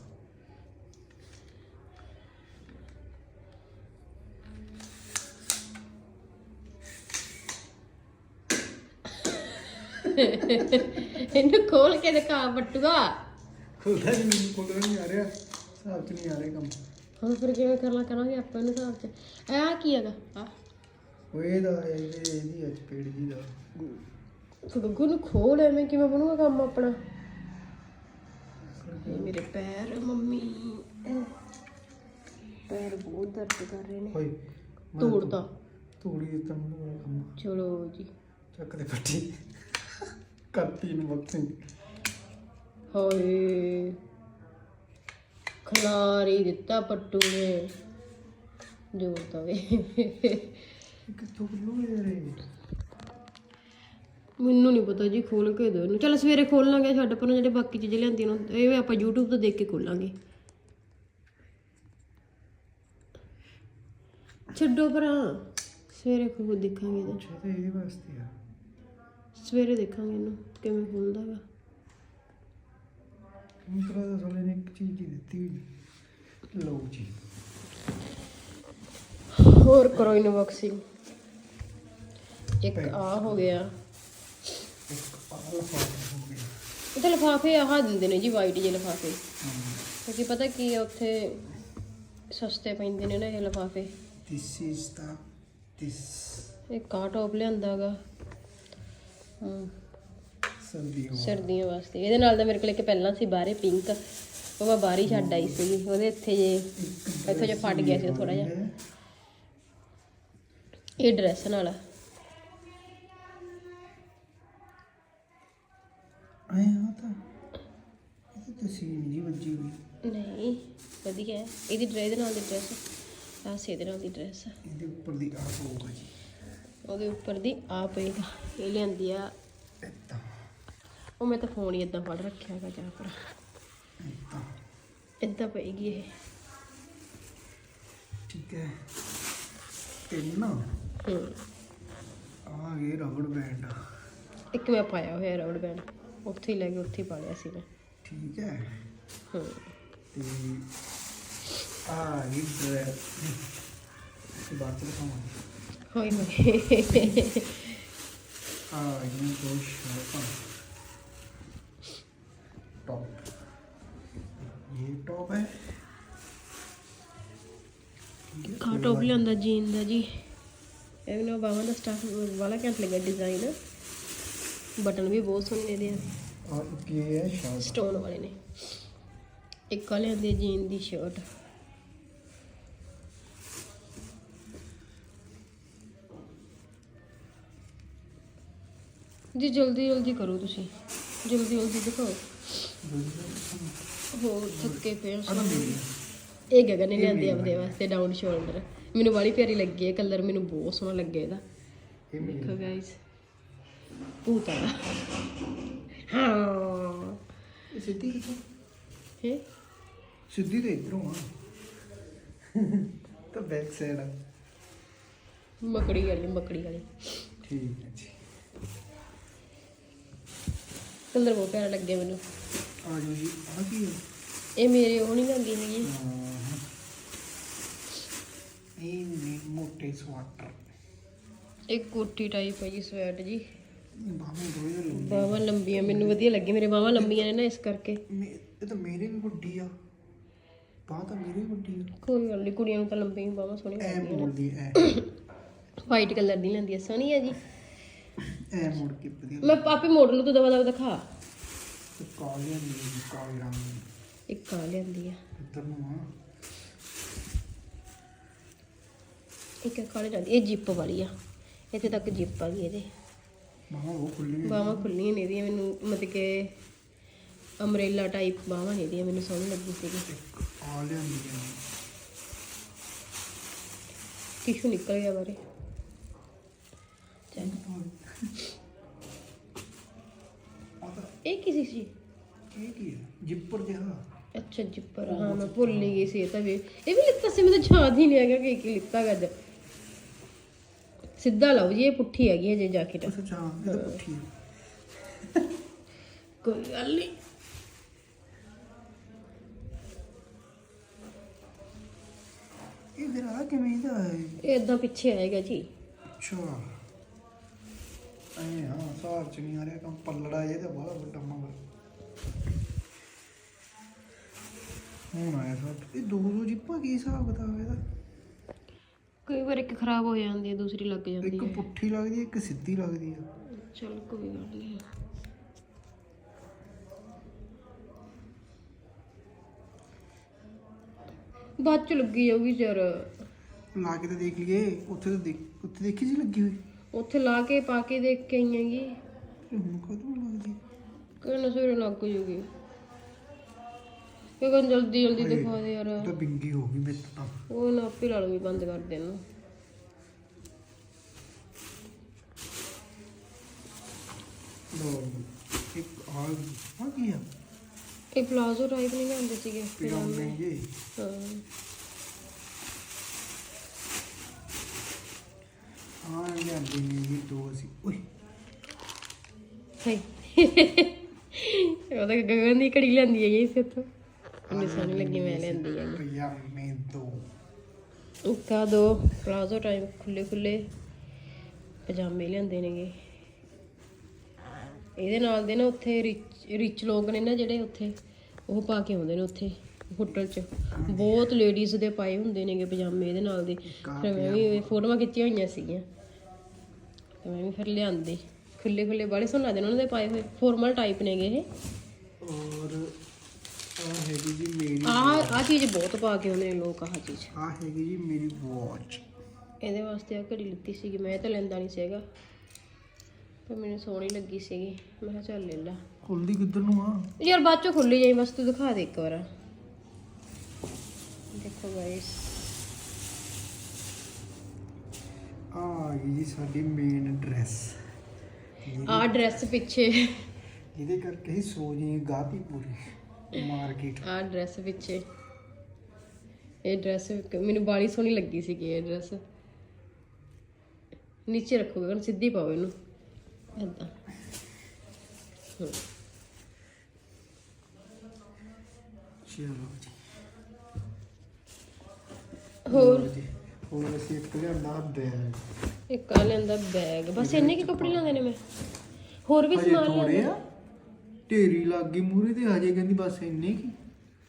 ਇਹਨੂੰ ਖੋਲ ਕੇ ਦਿਖਾ ਬੱਟੂਆ ਖੁੱਲਦਾ ਨਹੀਂ ਮੈਨੂੰ ਖੁੱਲਦਾ ਨਹੀਂ ਆ ਰਿਹਾ ਹਿਸਾਬ ਚ ਨਹੀਂ ਆ ਰਿਹਾ ਕੰਮ। ਹੁਣ ਫਿਰ ਕਿਵੇਂ ਕਰਨਾ ਕਰਾਂਗੇ ਆਪਾਂ ਇਹਨੂੰ ਹਿਸਾਬ ਚ। ਇਹ ਆ ਕੀ ਹੈਗਾ? ਆ। ਉਹ ਇਹਦਾ ਇਹਦੀ ਇਹਦੀ ਅੱਜ ਪੇੜ ਜੀ ਦਾ ਗੱਗੂ ਨੂੰ ਖੋਲ ਐਵੇਂ ਕਿਵੇਂ ਬਣੂਗਾ ਕੰਮ ਆਪਣਾ? ਇਹ ਮੇਰੇ ਪੈਰ ਮੰਮੀ। ਇਹ ਪੈਰ ਬਹੁਤ ਦਰਦ ਕਰ ਰਹੇ ਨੇ। ਹੋਈ ਤੋੜਦਾ ਤੋੜੀ ਦਿੱਤਾ ਮੈਨੂੰ ਕੰਮ। ਚਲੋ ਜੀ। ਚੱਕ ਦੇ ਪੱਟੀ। ਕਰਤੀ ਨੂੰ ਬਕਸਿੰਗ ਹਾਏ। ਖਲਾਰੀ ਦਿੱਤਾ ਪੱਟੂ ਨੇ। ਜੋਰ ਤਵੇ ਕਿੱਥੋਂ ਖੁੱਲੂ ਯਾਰ ਮੈਨੂੰ ਨਹੀਂ ਪਤਾ ਜੀ ਖੋਲ ਕੇ ਦਿਓ ਇਹਨੂੰ। ਚਲ ਸਵੇਰੇ ਖੋਲ ਲਾਂਗੇ ਛੱਡ ਪਰ ਜਿਹੜੇ ਬਾਕੀ ਚੀਜ਼ਾਂ ਲਿਆਂਦੀਆਂ ਨੇ ਇਹ ਆਪਾਂ YouTube ਤੋਂ ਦੇਖ ਕੇ ਖੋਲਾਂਗੇ। ਛੱਡੋ ਪਰਾਂ। ਸਵੇਰੇ ਖੋਲ ਦੇਖਾਂਗੇ ਇਹਦਾ। ਅੱਛਾ ਤਾਂ ਇਹਦੇ ਵਾਸਤੇ ਆ। ਸਵੇਰੇ ਦੇਖਾਂਗੇ ਇਹਨੂੰ ਕਿਵੇਂ ਖੁੱਲਦਾ ਵਾ। ਤਾਂ ਸਾਲੇ ਨੇ ਇੱਕ ਚੀਜ਼ ਹੀ ਦਿੱਤੀ ਹੋਈ? ਲਓ ਜੀ। ਹੋਰ ਕਰੋ ਇਨਬਾਕਸਿੰਗ ਇੱਕ ਆ ਹੋ ਗਿਆ। ਇੱਕ ਆਹ ਲਫਾਫਾ ਹੋ ਗਿਆ। ਇਹਦੇ ਲਿਫਾਫੇ ਆਹ ਦਿੰਦੇ ਨੇ ਜੀ ਵਾਈਟ ਜਿਹੇ ਲਿਫਾਫੇ। ਕਿਉਂਕਿ ਪਤਾ ਕੀ ਹੈ ਉੱਥੇ ਸਸਤੇ ਪੈਂਦੇ ਨੇ ਨਾ ਇਹ ਲਿਫਾਫੇ। ਦਿਸ ਇਜ਼ ਦਾ ਦਿਸ ਇਹ ਕਾ ਟੌਪ ਲਿਆਂਦਾਗਾ ਹਾਂ। ਸਰਦੀਆਂ ਸਰਦੀਆਂ ਵਾਸਤੇ। ਇਹਦੇ ਨਾਲ ਦਾ ਮੇਰੇ ਕੋਲ ਇੱਕ ਪਹਿਲਾਂ ਸੀ ਬਾਹਰੇ ਪਿੰਕ ਉਹ ਮੈਂ ਬਾਹਰ ਹੀ ਛੱਡ ਆਈ ਸੀ ਉਹਦੇ ਇੱਥੇ ਜੇ ਇੱਥੋਂ ਜੇ ਫਟ ਗਿਆ ਸੀ ਥੋੜਾ ਜਿਹਾ। ਇਹ ਡਰੈਸ ਨਾਲ ਆ। ਆਏ ਆ ਤਾਂ। ਇਹ ਤਾਂ ਤਸੀਮ ਜੀ ਵੱਜੀ ਹੋਈ। ਨਹੀਂ ਵਧੀਆ। ਇਹਦੀ ਡਰੈਸ ਨਾਲ ਦੀ ਡਰੈਸ ਆ। ਸੀ ਨਾਲ ਦੀ ਡਰੈਸ ਇਹਦੇ ਉੱਪਰ ਦੀ ਆਹ ਹੋਊਗਾ ਜੀ। ਉਹਦੇ ਉੱਪਰ ਦੀ ਆ ਪਏਗਾ ਇਹ ਆ ਉਹ ਮੈਂ ਤਾਂ ਫੋਨ ਹੀ ਇਦਾਂ ਫੜ ਰੱਖਿਆ ਹੈਗਾ ਜਾਂ ਪਰ ਇੱਦਾਂ ਪਏਗੀ ਇਹ। ਠੀਕ ਹੈ। ਤਿੰਨ ਹੂੰ। ਆ ਗਏ ਰਬੜ ਬੈਂਡ ਇੱਕ ਮੈਂ ਪਾਇਆ ਹੋਇਆ ਰਬੜ ਬੈਂਡ ਉੱਥੇ ਹੀ ਲੈ ਕੇ ਉੱਥੇ ਹੀ ਪਾ ਲਿਆ ਸੀ ਮੈਂ। ਠੀਕ ਹੈ। ਹੂੰ। ਤੇ ਆ ਗਈ ਡਰੈਸ ਬਾਅਦ ਚ ਦਿਖਾਵਾਂਗੇ। ਹੋਈ ਹੋਈ ਆ ਗਈਆਂ ਦੋ ਸ਼ਰਟਾਂ टॉप ये टॉप है ਕਾ ਟੋਪ ਲਿਆਂਦਾ ਜੀਨ ਦਾ ਜੀ ਇਹ ਵੀ ਨਾ ਬਾਹਾਂ ਦਾ ਸਟਾਫ ਵਾਲਾ ਘੈਂਟ ਲੱਗਿਆ ਡਿਜ਼ਾਈਨ ਬਟਨ ਵੀ ਬਹੁਤ ਸੋਹਣੇ ਇਹਦੇ और ये है शर्ट ਸਟੋਨ ਵਾਲੇ ਨੇ ਇੱਕ ਆ ਲਿਆਂਦੀ ਜੀਨ ਦੀ ਸ਼ਰਟ ਜੀ ਜਲਦੀ ਜਲਦੀ ਕਰੋ ਤੁਸੀਂ ਜਲਦੀ ਜਲਦੀ ਦਿਖਾਓ ਹੋਰ ਥੱਕੇ ਪਏ ਹਾਂ ਸਾਰੇ। ਇਹ ਗਗਨ ਨੇ ਲਿਆਂਦੀ ਆਪਦੇ ਵਾਸਤੇ ਡਾਊਨ ਸ਼ੋਲਡਰ ਮੈਨੂੰ ਬੜੀ ਪਿਆਰੀ ਲੱਗੀ ਹੈ ਕਲਰ ਮੈਨੂੰ ਬਹੁਤ ਸੋਹਣਾ ਲੱਗਿਆ ਇਹਦਾ। ਦੇਖੋ ਗਾਇਸ ਆ। ਹਾਂ। ਕਿੱਥੋਂ? ਸਿੱਧੀ ਤੇ ਇਧਰੋਂ ਆ। ਤਾਂ ਬੈਕ ਸਾਈਡ ਆ। ਮਕੜੀ ਵਾਲੀ ਮਕੜੀ ਵਾਲੀ। ਠੀਕ ਹੈ ਜੀ। ਕਲਰ ਬਹੁਤ ਪਿਆਰਾ ਲੱਗਿਆ ਮੈਨੂੰ। ਆ ਜਾਓ ਜੀ। ਆ ਕੀ ਹੈ ਇਹ ਮੇਰੇ ਉਹ ਨਹੀਂ ਲੱਗੀ ਹੈਗੀ। ਹਾਂ। ਇਹ ਨੇ ਮੋਟੇ ਸਵਾਟਰ। ਇੱਕ ਕੋਟੀ ਟਾਈਪ ਹੈ ਜੀ ਸਵੈਟ ਜੀ। ਬਾਹਾਂ ਦੋ ਹਜ਼ਾਰ ਲੰਬੀ ਬਾਹਾਂ ਲੰਬੀਆਂ ਮੈਨੂੰ ਵਧੀਆ ਲੱਗੀ। ਮੇਰੇ ਬਾਹਾਂ ਲੰਬੀਆਂ ਨੇ ਨਾ ਇਸ ਕਰਕੇ। ਮੇ- ਇਹ ਤਾਂ ਮੇਰੇ ਵੀ ਵੱਡੀ ਆ। ਬਾਹ ਤਾਂ ਮੇਰੇ ਵੀ ਵੱਡੀ ਆ। ਕੋਈ ਗੱਲ ਨਹੀਂ ਕੁੜੀਆਂ ਨੂੰ ਤਾਂ ਲੰਬੀਆਂ ਬਾਹਾਂ ਸੋਹਣੀਆਂ ਐ ਲੱਗਦੀਆਂ ਮੋੜਦੀ ਐ ਵਾਈਟ ਕਲਰ ਦੀ ਲੈਂਦੀ ਹੈ ਸੋਹਣੀ ਹੈ ਜੀ। ਐ ਮੋੜ ਕੇ ਵਧੀਆ ਮੈਂ ਆਪੇ ਮੋਡਲ ਨੂੰ ਤਾਂ ਦਵਾ ਦਵਾ ਦਿਖਾ। ਤੇ ਦੀ ਜੀ ਕਾਲੇ ਰੰਗ ਦੀ ਇੱਕ ਆ ਲੈਂਦੀ ਆ। ਇੱਧਰ ਨੂੰ ਆ। ਇੱਕ ਕਾਲੇ ਰੰਗ ਦੀ ਇਹ ਜਿੱਪ ਵਾਲੀ ਆ। ਇੱਥੇ ਤੱਕ ਜਿੱਪ ਆ ਗਈ ਇਹਦੇ। ਬਾਹਾਂ ਉਹ ਖੁੱਲੀ ਬਾਹਾਂ ਖੁੱਲੀਆਂ ਮੈਨੂੰ ਮਤਲਬ ਕਿ ਅਮਰੇਲਾ ਟਾਈਪ ਬਾਹਾਂ ਨੇ ਇਹਦੀਆਂ ਮੈਨੂੰ ਸੋਹਣੀ ਲੱਗੀ ਸੀਗੀ। ਆ ਲਿਆਂਦੀ ਆ। ਟਿਸ਼ੂ ਨਿਕਲ ਗਿਆ ਬਾਰੇ। ਚੱਲ ਆ ਤਾਂ ਇਹ ਕੀ ਸੀ? ਜੀ ਇਹ ਕੀ ਹੈ? ਜਿੱਪਰ ਜਿਹਾ ਅੱਛਾ ਜਿੱਪਰ ਹਾਂ ਮੈਂ ਭੁੱਲ ਹੀ ਗਈ ਸੀ ਇਹ ਤਾਂ ਵੀ। ਇਹ ਵੀ ਲਿੱਤਾ ਸੀ ਮੈਨੂੰ ਯਾਦ ਹੀ ਨਹੀਂ ਹੈਗਾ ਕਿ ਕੀ ਲਿੱਤਾ ਗੱਜ ਸਿੱਧਾ ਲਓ ਜੀ ਇਹ ਪੁੱਠੀ ਹੈਗੀ ਹੈ ਜੇ ਜੈਕਟ ਅੱਛਾ ਅੱਛਾ ਇਹ ਤਾਂ ਪੁੱਠੀ ਹੈ। ਕੋਈ ਗੱਲ ਨਹੀਂ ਇਹ ਫਿਰ ਆ ਕਿਵੇਂ ਦਾ ਹੈ? ਇਹ ਇਦਾਂ ਪਿੱਛੇ ਆਏਗਾ ਜੀ। ਅੱਛਾ। ਐ ਹਾਂ ਸਾਰ ਚ ਨਹੀਂ ਆ ਰਿਹਾ ਕੰਮ ਪੱਲੜਾ ਇਹ ਤਾਂ ਬੜਾ ਵੱਡਾ ਮਗਰ ਹੁਣ ਆਇਆ ਸਭ ਇਹ ਦੋ ਦੋ ਜਿੱਪਾਂ ਕੀ ਹਿਸਾਬ ਬਤਾਵੇ ਇਹਦਾ? ਕਈ ਵਾਰ ਇੱਕ ਖਰਾਬ ਹੋ ਜਾਂਦੀ ਹੈ ਦੂਸਰੀ ਲੱਗ ਜਾਂਦੀ ਇੱਕ ਹੈ। ਪੁੱਠੀ ਲੱਗਦੀ ਹੈ ਇੱਕ ਸਿੱਧੀ ਲੱਗਦੀ ਆ ਚਲ ਕੋਈ ਗੱਲ ਨਹੀਂ। ਬਾਅਦ ਚ ਲੱਗੀ ਜਾਊਗੀ ਯਾਰ ਲਾ ਕੇ ਤਾਂ ਦੇਖ ਲਈਏ ਉੱਥੇ ਤਾਂ ਦੇਖ ਉੱਥੇ ਦੇਖੀ ਸੀ ਲੱਗੀ ਹੋਈ? ਉੱਥੇ ਲਾ ਕੇ ਪਾ ਕੇ ਦੇਖ ਕੇ ਆਈ ਹੈਗੀ। ਹੁਣ ਕਦੋਂ ਲੱਗਦੀ ਸਵੇਰੇ ਲੱਗ ਜੂਗੀ। ਕਿਉਂਕਿ ਜਲਦੀ ਜਲਦੀ ਦਿਖਾ ਦੇ ਯਾਰ। ਤਾਂ ਬਿੰਗੀ ਹੋ ਗਈ ਵਿੱਚ ਤਾਂ ਉਹ ਨਾ ਆਪੇ ਲਾ ਵੀ ਬੰਦ ਕਰ ਦੇਣ ਲੋ ਇੱਕ ਆ ਆ ਕੀ ਆ? ਇਹ ਪਲਾਜ਼ੋ ਟਾਈਪ ਨਹੀਂ ਲਿਆਂਦੇ ਸੀਗੇ ਪਜਾਮੇ ਜੇ। ਹਾਂ ਲਿਆਂਦੇ ਨੇ ਇਹ ਦੋ ਅਸੀਂ। ਓਏ। ਹਾਈ ਉਹਦਾ ਗਗਨ ਦੀ ਘੜੀ ਲੈਂਦੀ ਹੈ ਇਸ ਤੋਂ ਮੈਨੂੰ ਸੋਹਣੀ ਲੱਗੀ ਮੈਂ ਲੈਂਦੀ ਹੈ ਪਜਾਮੇ ਦੋ। ਕਾ ਦੋ ਪਲਾਜ਼ੋ ਟਾਈਪ ਖੁੱਲੇ ਖੁੱਲੇ ਪਜਾਮੇ ਲਿਆਂਦੇ ਨੇਗੇ। ਇਹਦੇ ਨਾਲ ਦੇ ਨਾ ਉੱਥੇ ਰਿਚ ਰਿਚ ਲੋਕ ਨੇ ਨਾ ਜਿਹੜੇ ਉੱਥੇ ਉਹ ਪਾ ਕੇ ਆਉਂਦੇ ਨੇ ਉੱਥੇ ਹੋਟਲ 'ਚ। ਬਹੁਤ ਲੇਡੀਜ਼ ਦੇ ਪਾਏ ਹੁੰਦੇ ਨੇਗੇ ਪਜਾਮੇ ਇਹਦੇ ਨਾਲ ਦੇ। ਫਿਰ ਮੈਂ ਵੀ ਫੋਟੋਆਂ ਖਿੱਚੀਆਂ ਹੋਈਆਂ ਸੀਗੀਆਂ। ਤੇ ਮੈਂ ਵੀ ਫਿਰ ਲਿਆਂਦੇ। ਖੁੱਲੇ ਖੁੱਲੇ ਬੜੇ ਸੋਹਣੇ ਨੇ ਉਹਨਾਂ ਦੇ ਪਾਏ ਹੋਏ। ਫਾਰਮਲ ਟਾਈਪ ਨੇਗੇ ਇਹ। ਔਰ ਆ ਹੈਗੀ ਜੀ ਮੇਰੀ ਆਹ ਆਹ ਚੀਜ਼ ਬਹੁਤ ਪਾ ਕੇ ਆਉਂਦੇ ਨੇ ਲੋਕ ਆਹ ਚੀਜ਼। ਆ ਹੈਗੀ ਜੀ ਮੇਰੀ ਵਾਚ ਇਹਦੇ ਵਾਸਤੇ ਆ ਘੜੀ ਲਿੱਤੀ ਸੀਗੀ। ਮੈਂ ਤਾਂ ਲੈਂਦਾ ਨਹੀਂ ਸੀਗਾ। ਪਰ ਮੈਨੂੰ ਸੋਹਣੀ ਲੱਗੀ ਸੀਗੀ। ਮੈਂ ਕਿਹਾ ਚੱਲ ਲੈ ਲਾ। ਖੁੱਲਦੀ ਕਿੱਧਰ ਨੂੰ ਆ? ਯਾਰ ਬਾਅਦ ਚੋਂ ਖੁੱਲੀ ਜਾਈ ਬਸ ਤੂੰ ਦਿਖਾ ਦੇ ਇੱਕ ਵਾਰ। ਦੇਖੋ ਗਾਇਸ ਆ ਆ ਗਈ ਜੀ ਸਾਡੀ ਮੇਨ ਡਰੈਸ ਆਹ ਡਰੈਸ ਪਿੱਛੇ। ਜਿਹਦੇ ਕਰਕੇ ਹੀ ਸੋ ਜੀ ਗਾਤੀ ਪੂਰੀ ਮਾਰਕੀਟ ਆਹ ਡਰੈਸ ਪਿੱਛੇ। ਇਹ ਡਰੈਸ ਮੈਨੂੰ ਬਾਲੀ ਸੋਹਣੀ ਲੱਗੀ ਸੀਗੀ ਇਹ ਡਰੈਸ ਨੀਚੇ ਰੱਖੋਗੇ ਹੁਣ ਸਿੱਧੀ ਪਾਓ ਇਹਨੂੰ। ਏਦਾਂ। ਚਲੋ ਜੀ। ਹੋਰ? ਜੀ ਹੋਰ ਅਸੀਂ ਇੱਕ ਲਿਆਂਦਾ ਬੈਗ। ਇੱਕ ਆ ਲੈਂਦਾ ਬੈਗ। ਬਸ ਇੰਨੇ ਕੀ ਕੱਪੜੇ ਲੈਂਦੇ ਨੇ ਮੈਂ। ਹੋਰ ਵੀ ਹਜੇ ਸਮਾਨ ਥੋੜੇ ਲਿਆਂਦਾ ਆ। ਢੇਰੀ ਲੱਗ ਗਈ ਮੂਰੇ ਤੇ ਹਜੇ ਕਹਿੰਦੀ ਬਸ ਇੰਨੇ ਕੀ।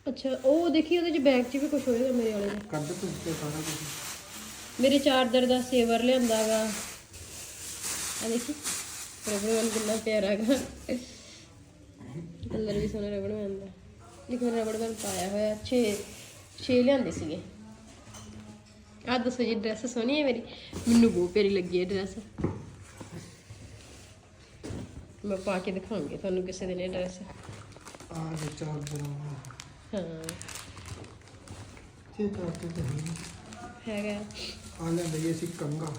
ਅੱਛਾ ਉਹ ਦੇਖੀ ਉਹਦੇ ਚ ਬੈਗ 'ਚ ਵੀ ਕੁਝ ਹੋਏਗਾ ਮੇਰੇ ਵਾਲੇ ਦੇ। ਕੱਢ ਤੁਸ ਤੇ ਸਾਰਾ ਕੁਝ ਮੇਰੇ ਚਾਰਜਰ ਦਾ ਸੇਵਰ ਲਿਆਂਦਾ ਗਾ ਆ ਦੇਖੀ ਰਬੜ ਵਾਲ ਕਿੰਨਾ ਪਿਆਰਾ ਗਾ ਕਲਰ ਵੀ ਸੋਹਣਾ ਰਬੜ ਵਾਲਾ ਦਾ ਇੱਕ ਮੈਂ ਰਬੜ ਬੈਂਡ ਪਾਇਆ ਹੋਇਆ 6 6 ਲਿਆਂਦੇ ਸੀਗੇ। ਆ ਦੱਸੋ ਜੀ ਡਰੈਸ ਸੋਹਣੀ ਹੈ ਮੇਰੀ? ਮੈਨੂੰ ਬਹੁਤ ਪਿਆਰੀ ਲੱਗੀ ਹੈ ਡਰੈਸ ਮੈਂ ਪਾ ਕੇ ਦਿਖਾਉਂਗੀ ਤੁਹਾਨੂੰ ਕਿਸੇ ਦਿਨ ਇਹ ਡਰੈਸ ਆ ਜੇ ਚਾਰਜਰ ਹਾਂ। ਤੇ ਚਾਰਜਰ ਤੇ ਹੈ। ਹੈਗਾ। ਆ ਲੈ ਬਈ ਅਸੀਂ ਕੰਗਾ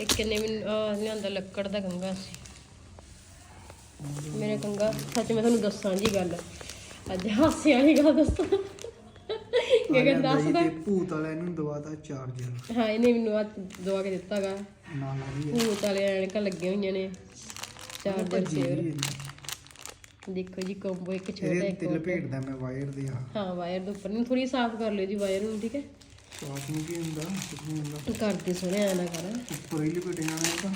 ਇੱਕ ਕਿੰਨੇ ਮੈਨੂੰ ਆਹ ਲਿਆਂਦਾ ਲੱਕੜ ਦਾ ਕੰਗਾ ਸੀ। ਮੇਰੇ ਕੰਗਾ ਸੱਚ ਮੈਂ ਤੁਹਾਨੂੰ ਦੱਸਾਂ ਜੀ ਗੱਲ। ਅੱਜ ਹਾਸੇ ਵਾਲੀ ਗੱਲ ਦੱਸਾਂ। ਗਗਨ ਦੱਸਦਾ। ਤੇ ਭੂਤ ਵਾਲਿਆਂ ਨੂੰ ਦਵਾਤਾ ਚਾਰਜਰ ਹਾਂ ਇਹਨੇ ਮੈਨੂੰ ਆ ਦਵਾ ਕੇ ਦਿੱਤਾਗਾ। ਰਹੀ ਹੈ ਭੂਤ ਵਾਲੇ ਐਨਕਾਂ ਲੱਗੀਆਂ ਹੋਈਆਂ ਨੇ। Charger saver. ਦੇਖੋ ਜੀ ਕੰਬੋ ਇੱਕ ਛੋਟਾ ਇੱਕ ਤੇ। ਲਪੇਟਦਾ ਮੈਂ ਵਾਇਰ ਦੇ ਆ। ਹਾਂ ਵਾਇਰ ਦੇ ਉੱਪਰ। ਨੂੰ ਥੋੜੀ ਸਾਫ਼ ਕਰ ਲਿਓ ਜੀ ਵਾਇਰ ਨੂੰ ਠੀਕ ਹੈ? ਸਾਫ਼ ਨੂੰ ਕੀ ਹੁੰਦਾ ਕੁਝ ਨਹੀਂ ਹੁੰਦਾ। ਕਰਦੇ ਸੋਹਣੇ ਆ ਨਾ ਕਰ। ਉੱਪਰ ਹੀ ਲਪੇਟੇ ਜਾਣਾ ਤਾਂ।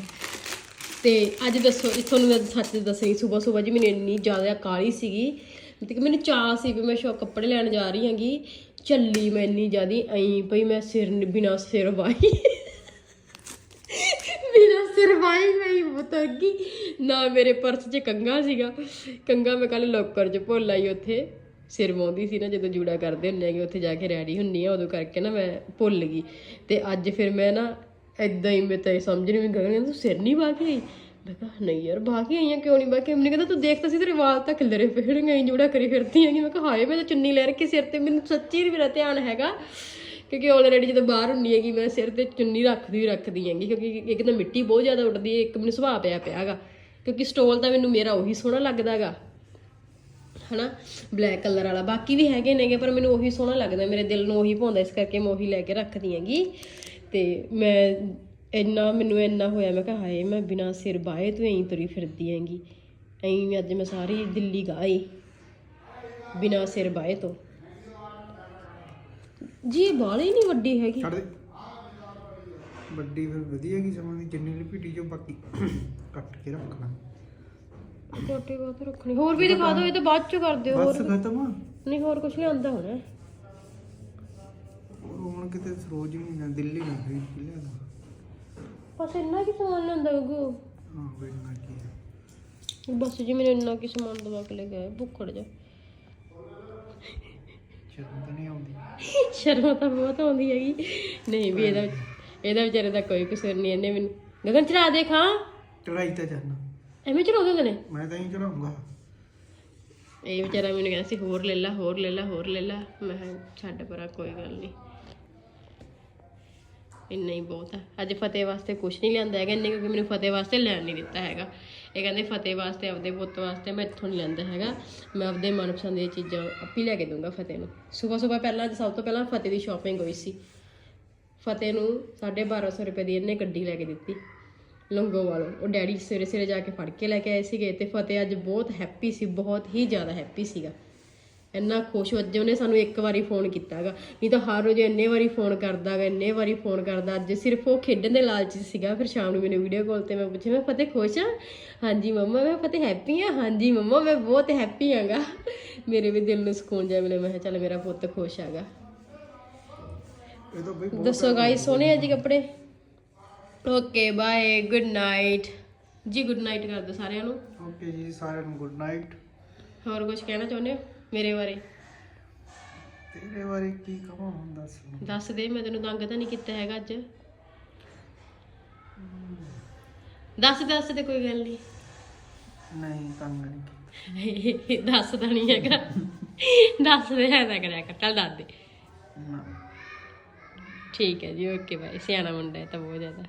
ਤੇ ਅੱਜ ਦੱਸੋ ਤੁਹਾਨੂੰ ਮੈਂ ਸੱਚ ਦੱਸਣੀ ਸਵੇਰ ਸਵੇਰ ਜੀ ਮੈਨੂੰ ਇੰਨੀ ਜ਼ਿਆਦਾ ਕਾਲੀ ਸੀਗੀ। ਮੈਨੂੰ ਚਾਹ ਸੀ ਵੀ ਮੈਂ ਸ਼ੋ ਕੱਪੜੇ ਲੈਣ ਜਾ ਰਹੀ ਹਾਂਗੀ। ਚੱਲੀ ਮੈਂ ਇੰਨੀ ਜ਼ਿਆਦੀ, ਐਂ ਪਈ ਮੈਂ ਸਿਰ ਬਿਨਾ ਸਿਰ ਵਾਈ ਬਿਨਾ ਸਿਰ ਵਾਈ ਮੈਂ ਗਈ ਨਾ ਮੇਰੇ ਪਰਸ 'ਚ ਕੰਗਾ ਸੀਗਾ। ਕੰਗਾ ਮੈਂ ਕੱਲ ਲੋਕਰ 'ਚ ਭੁੱਲ ਆਈ ਉੱਥੇ। ਸਿਰ ਵਾਉਂਦੀ ਸੀ ਨਾ, ਜਦੋਂ ਜੂੜਾ ਕਰਦੇ ਹੁੰਦੇ ਆਗੇ ਉੱਥੇ ਜਾ ਕੇ ਰੈਡੀ ਹੁੰਨੀ ਆ, ਉਦੋਂ ਕਰਕੇ ਨਾ ਮੈਂ ਭੁੱਲ ਗਈ। ਤੇ ਅੱਜ ਫਿਰ ਮੈਂ ਨਾ ਇਦਾਂ ਹੀ ਮੈਂ ਤਾਂ ਇਹ ਸਮਝ ਨਹੀਂ ਵੀ ਗਗਨ ਤੂੰ ਸਿਰ ਨਹੀਂ ਬਾਹ ਕੇ ਆਈ? ਮੈਂ ਕਿਹਾ, ਨਹੀਂ ਯਾਰ, ਬਾਕੀ ਕੇ ਆਈ ਆ ਕਿਉਂ ਨਹੀਂ? ਬਾਹ ਕੇ ਮੈਨੂੰ ਕਹਿੰਦਾ, ਤੂੰ ਦੇਖਤਾ ਸੀ ਤੇਰੇ ਵਾਲ ਤਾਂ ਖਿਲਰੇ ਪਏ ਗਈ ਜੂੜਾ ਕਰੀ ਫਿਰਦੀ ਹੈਗੀ। ਮੈਂ ਕਿਹਾ, ਹਾਏ, ਮੈਂ ਤਾਂ ਚੁੰਨੀ ਲੈ ਰੱਖੀ ਸਿਰ ਤੇ, ਮੈਨੂੰ ਸੱਚੀ ਨਹੀਂ ਮੇਰਾ ਧਿਆਨ ਹੈਗਾ। ਕਿਉਂਕਿ ਆਲਰੇਡੀ ਜਦੋਂ ਬਾਹਰ ਹੁੰਨੀ ਹੈਗੀ, ਮੈਂ ਸਿਰ ਤੇ ਚੁੰਨੀ ਰੱਖਦੀ ਰੱਖਦੀ ਹੈਗੀ, ਕਿਉਂਕਿ ਇੱਕ ਤਾਂ ਮਿੱਟੀ ਬਹੁਤ ਜ਼ਿਆਦਾ ਉੱਡਦੀ ਹੈ, ਇੱਕ ਮੈਨੂੰ ਸੁਭਾਅ ਪਿਆ ਪਿਆਗਾ ਕਿਉਂਕਿ ਸਟੋਲ ਤਾਂ ਮੈਨੂੰ ਮੇਰਾ ਉਹੀ ਸੋਹਣਾ ਲੱਗਦਾਗਾ ਹਨਾ? ਬਲੈਕ ਕਲਰ ਵਾਲਾ। ਬਾਕੀ ਵੀ ਹੈਗੇ ਨੇਗੇ, ਪਰ ਮੈਨੂੰ ਉਹੀ ਸੋਹਣਾ ਲੱਗਦਾ, ਮੇਰੇ ਦਿਲ ਨੂੰ ਉਹੀ ਭਾਉਂਦਾ, ਇਸ ਕਰਕੇ ਮੈਂ ਉਹੀ ਲੈ ਕੇ ਰੱਖਦੀ ਹੈਗੀ। ਤੇ ਮੈਂ ਇੰਨਾ ਮੈਨੂੰ ਇੰਨਾ ਹੋਇਆ ਮੈਂ ਕਿਹਾ ਹਾਏ ਮੈਂ ਬਿਨਾ ਸਿਰ ਬਾਏ ਤੋਂ ਐਂ ਤੁਰੀ ਫਿਰਦੀ ਹੈਗੀ। ਐਂ ਅੱਜ ਮੈਂ ਸਾਰੀ ਦਿੱਲੀ ਗਾਈ ਬਿਨਾ ਸਿਰ ਬਾਏ ਤੋਂ। ਜੀ ਬਾਲ ਨਹੀਂ ਵੱਡੀ ਹੈਗੀ। ਛੱਡ ਦੇ। ਵੱਡੀ ਫਿਰ ਵਧੀਆ ਕੀ ਸਮਾਂ ਦੀ ਜਿੰਨੀ ਲਪੇਟੀ ਜੋ ਬਾਕੀ। ਕੱਟ ਕੇ ਰੱਖਣਾ। ਕੋਟੇ ਬਾਤ ਰੱਖਣੀ। ਹੋਰ ਵੀ ਦਿਖਾ ਦਿਓ ਇਹ ਤਾਂ ਬਾਅਦ ਚ ਕਰ ਦਿਓ ਹੋਰ ਬਸ ਖਤਮ ਆ। ਨਹੀਂ ਹੋਰ ਕੁਝ ਲਿਆਂਦਾ ਹੋਣਾ। ਹੋਰ ਹੁਣ ਕਿਤੇ ਸਰੋਜ ਨਹੀਂ ਨਾ ਦਿੱਲੀ ਨਾ ਕੇ ਲਿਆਦਾ ਬਸ ਇੰਨਾ ਕੀ ਸਮਾਨ ਲਿਆਂਦਾ ਗੁੱਗੂ ਹਾਂ ਵੇਖਣਾ ਕੀ ਹੈ। ਬਸ ਜੀ ਮੈਨੂੰ ਇੰਨਾ ਕੀ ਸਮਾਨ ਦਵਾ ਕੇ ਲੈ ਗਿਆ ਭੁੱਖੜ ਜਾ। ਸ਼ਰਮ ਤਾਂ ਨਹੀਂ ਆਉਂਦੀ। ਸ਼ਰਮ ਤਾਂ ਬਹੁਤ ਆਉਂਦੀ ਹੈਗੀ। ਨਹੀਂ ਵੀ ਇਹਦਾ ਇਹਦਾ ਵਿਚਾਰੇ ਦਾ ਕੋਈ ਕਸੂਰ ਨਹੀਂ ਇਹਨੇ ਮੈਨੂੰ ਗਗਨ ਚਲਾ ਦੇ ਖਾਂ। ਚੜਾਈ ਤਾਂ ਜਾਣਾ ਐਵੇਂ ਚਲਾਉਂਦੇ ਨੇ ਮੈਂ ਤਾਂ ਹੀ ਚੜਾਉਂਗਾ। ਇਹ ਵਿਚਾਰਾ ਮੈਨੂੰ ਕਹਿੰਦਾ ਸੀ ਹੋਰ ਲੈ ਲਾ ਹੋਰ ਲੈ ਲਾ ਹੋਰ ਲੈ ਲਾ। ਮੈਂ ਕਿਹਾ ਛੱਡ ਪਰਾਂ ਕੋਈ ਗੱਲ ਨਹੀਂ। ਇੰਨਾ ਹੀ ਬਹੁਤ ਹੈ। ਅੱਜ ਫਤਿਹ ਵਾਸਤੇ ਕੁਝ ਨਹੀਂ ਲਿਆਂਦਾ ਹੈਗਾ, ਇੰਨੇ ਕਿਉਂਕਿ ਮੈਨੂੰ ਫਤਿਹ ਵਾਸਤੇ ਲੈਣ ਨਹੀਂ ਦਿੱਤਾ ਹੈਗਾ। ਇਹ ਕਹਿੰਦੇ ਫਤਿਹ ਵਾਸਤੇ, ਆਪਦੇ ਪੁੱਤ ਵਾਸਤੇ ਮੈਂ ਇੱਥੋਂ ਨਹੀਂ ਲੈਂਦਾ ਹੈਗਾ। ਮੈਂ ਆਪਦੇ ਮਨਪਸੰਦ ਦੀਆਂ ਚੀਜ਼ਾਂ ਆਪੀ ਲੈ ਕੇ ਦੂੰਗਾ ਫਤਿਹ ਨੂੰ। ਸਵੇਰ ਸਵੇਰ ਪਹਿਲਾਂ ਅੱਜ ਸਭ ਤੋਂ ਪਹਿਲਾਂ ਫਤਿਹ ਦੀ ਸ਼ਾਪਿੰਗ ਹੋਈ ਸੀ। ਫਤਿਹ ਨੂੰ 1250 ਰੁਪਏ ਦੀ ਇਹਨੇ ਗੱਡੀ ਲੈ ਕੇ ਦਿੱਤੀ। ਲੰਗੋ ਵਾਲੋਂ। ਉਹ ਡੈਡੀ ਸਵੇਰੇ ਸਵੇਰੇ ਜਾ ਕੇ ਫੜ ਕੇ ਲੈ ਕੇ ਆਏ ਸੀਗੇ ਤੇ ਫਤਿਹ ਅੱਜ ਬਹੁਤ ਹੈਪੀ ਸੀ, ਬਹੁਤ ਹੀ ਜ਼ਿਆਦਾ ਹੈਪੀ ਸੀਗਾ। ਇੰਨਾ ਖੁਸ਼ ਹੋ ਅੱਜ ਉਹਨੇ ਸਾਨੂੰ ਇੱਕ ਵਾਰੀ ਫੋਨ ਕੀਤਾਗਾ। ਨਹੀਂ ਤਾਂ ਹਰ ਰੋਜ਼ ਇੰਨੇ ਵਾਰੀ ਫੋਨ ਕਰਦਾਗਾ ਇੰਨੇ ਵਾਰੀ ਫੋਨ ਕਰਦਾ। ਅੱਜ ਸਿਰਫ ਉਹ ਖੇਡਣ ਦੇ ਲਾਲਚ ਸੀਗਾ ਫਿਰ ਸ਼ਾਮ ਨੂੰ ਮੈਨੂੰ ਵੀਡੀਓ ਕਾਲ ਤੇ ਮੈਂ ਪੁੱਛਿਆ ਮੈਂ ਫਤਿਹ ਖੁਸ਼ ਆ? ਹਾਂਜੀ ਮੰਮਾ ਮੈਂ ਫਤਿਹ ਹੈਪੀ ਆ। ਹਾਂਜੀ ਮੰਮਾ ਮੈਂ ਬਹੁਤ ਹੈਪੀ ਆਂਗਾ ਮੇਰੇ ਵੀ ਦਿਲ ਨੂੰ ਸਕੂਨ ਜਾ ਮਿਲੇ ਮੈਂ ਚੱਲ ਮੇਰਾ ਪੁੱਤ ਖੁਸ਼ ਬਈ ਦੱਸੋ ਗਾਇਸ ਸੋਹਣੇ ਆ ਜੀ ਕੱਪੜੇ? ਓਕੇ ਬਾਏ ਗੁੱਡ ਨਾਈਟ ਜੀ ਗੁੱਡ ਨਾਈਟ ਕਰ ਦਿਓ ਸਾਰਿਆਂ ਨੂੰ। ਓਕੇ ਜੀ ਸਾਰਿਆਂ ਨੂੰ ਗੁੱਡ ਨਾਈਟ ਹੋਰ ਕੁਝ ਕਹਿਣਾ ਚਾਹੁੰਦੇ ਹੋ? ਮੇਰੇ ਬਾਰੇ। ਤੇਰੇ ਬਾਰੇ ਕੀ ਕਹਾਂ ਹੁਣ ਦੱਸ। ਮੈਨੂੰ। ਦੱਸ ਦੇ ਮੈਂ ਤੈਨੂੰ ਤੰਗ ਤਾਂ ਨਹੀਂ ਕੀਤਾ ਹੈਗਾ ਅੱਜ। ਦੱਸ ਦੱਸ ਤੇ ਕੋਈ ਗੱਲ ਨਹੀਂ। ਨਹੀਂ ਤੰਗ ਨਹੀਂ ਦੱਸ ਤਾਂ ਨਹੀਂ ਹੈਗਾ। ਦੱਸ ਦੇ ਹੈ ਤਾਂ ਕਰਿਆ ਕਰ ਚੱਲ ਦੱਸ ਦੇ। ਨਾ। ਠੀਕ ਹੈ ਜੀ ਓਕੇ ਬਾਈ ਸਿਆਣਾ ਮੁੰਡਾ ਹੈ ਤਾਂ ਬਹੁਤ ਜ਼ਿਆਦਾ।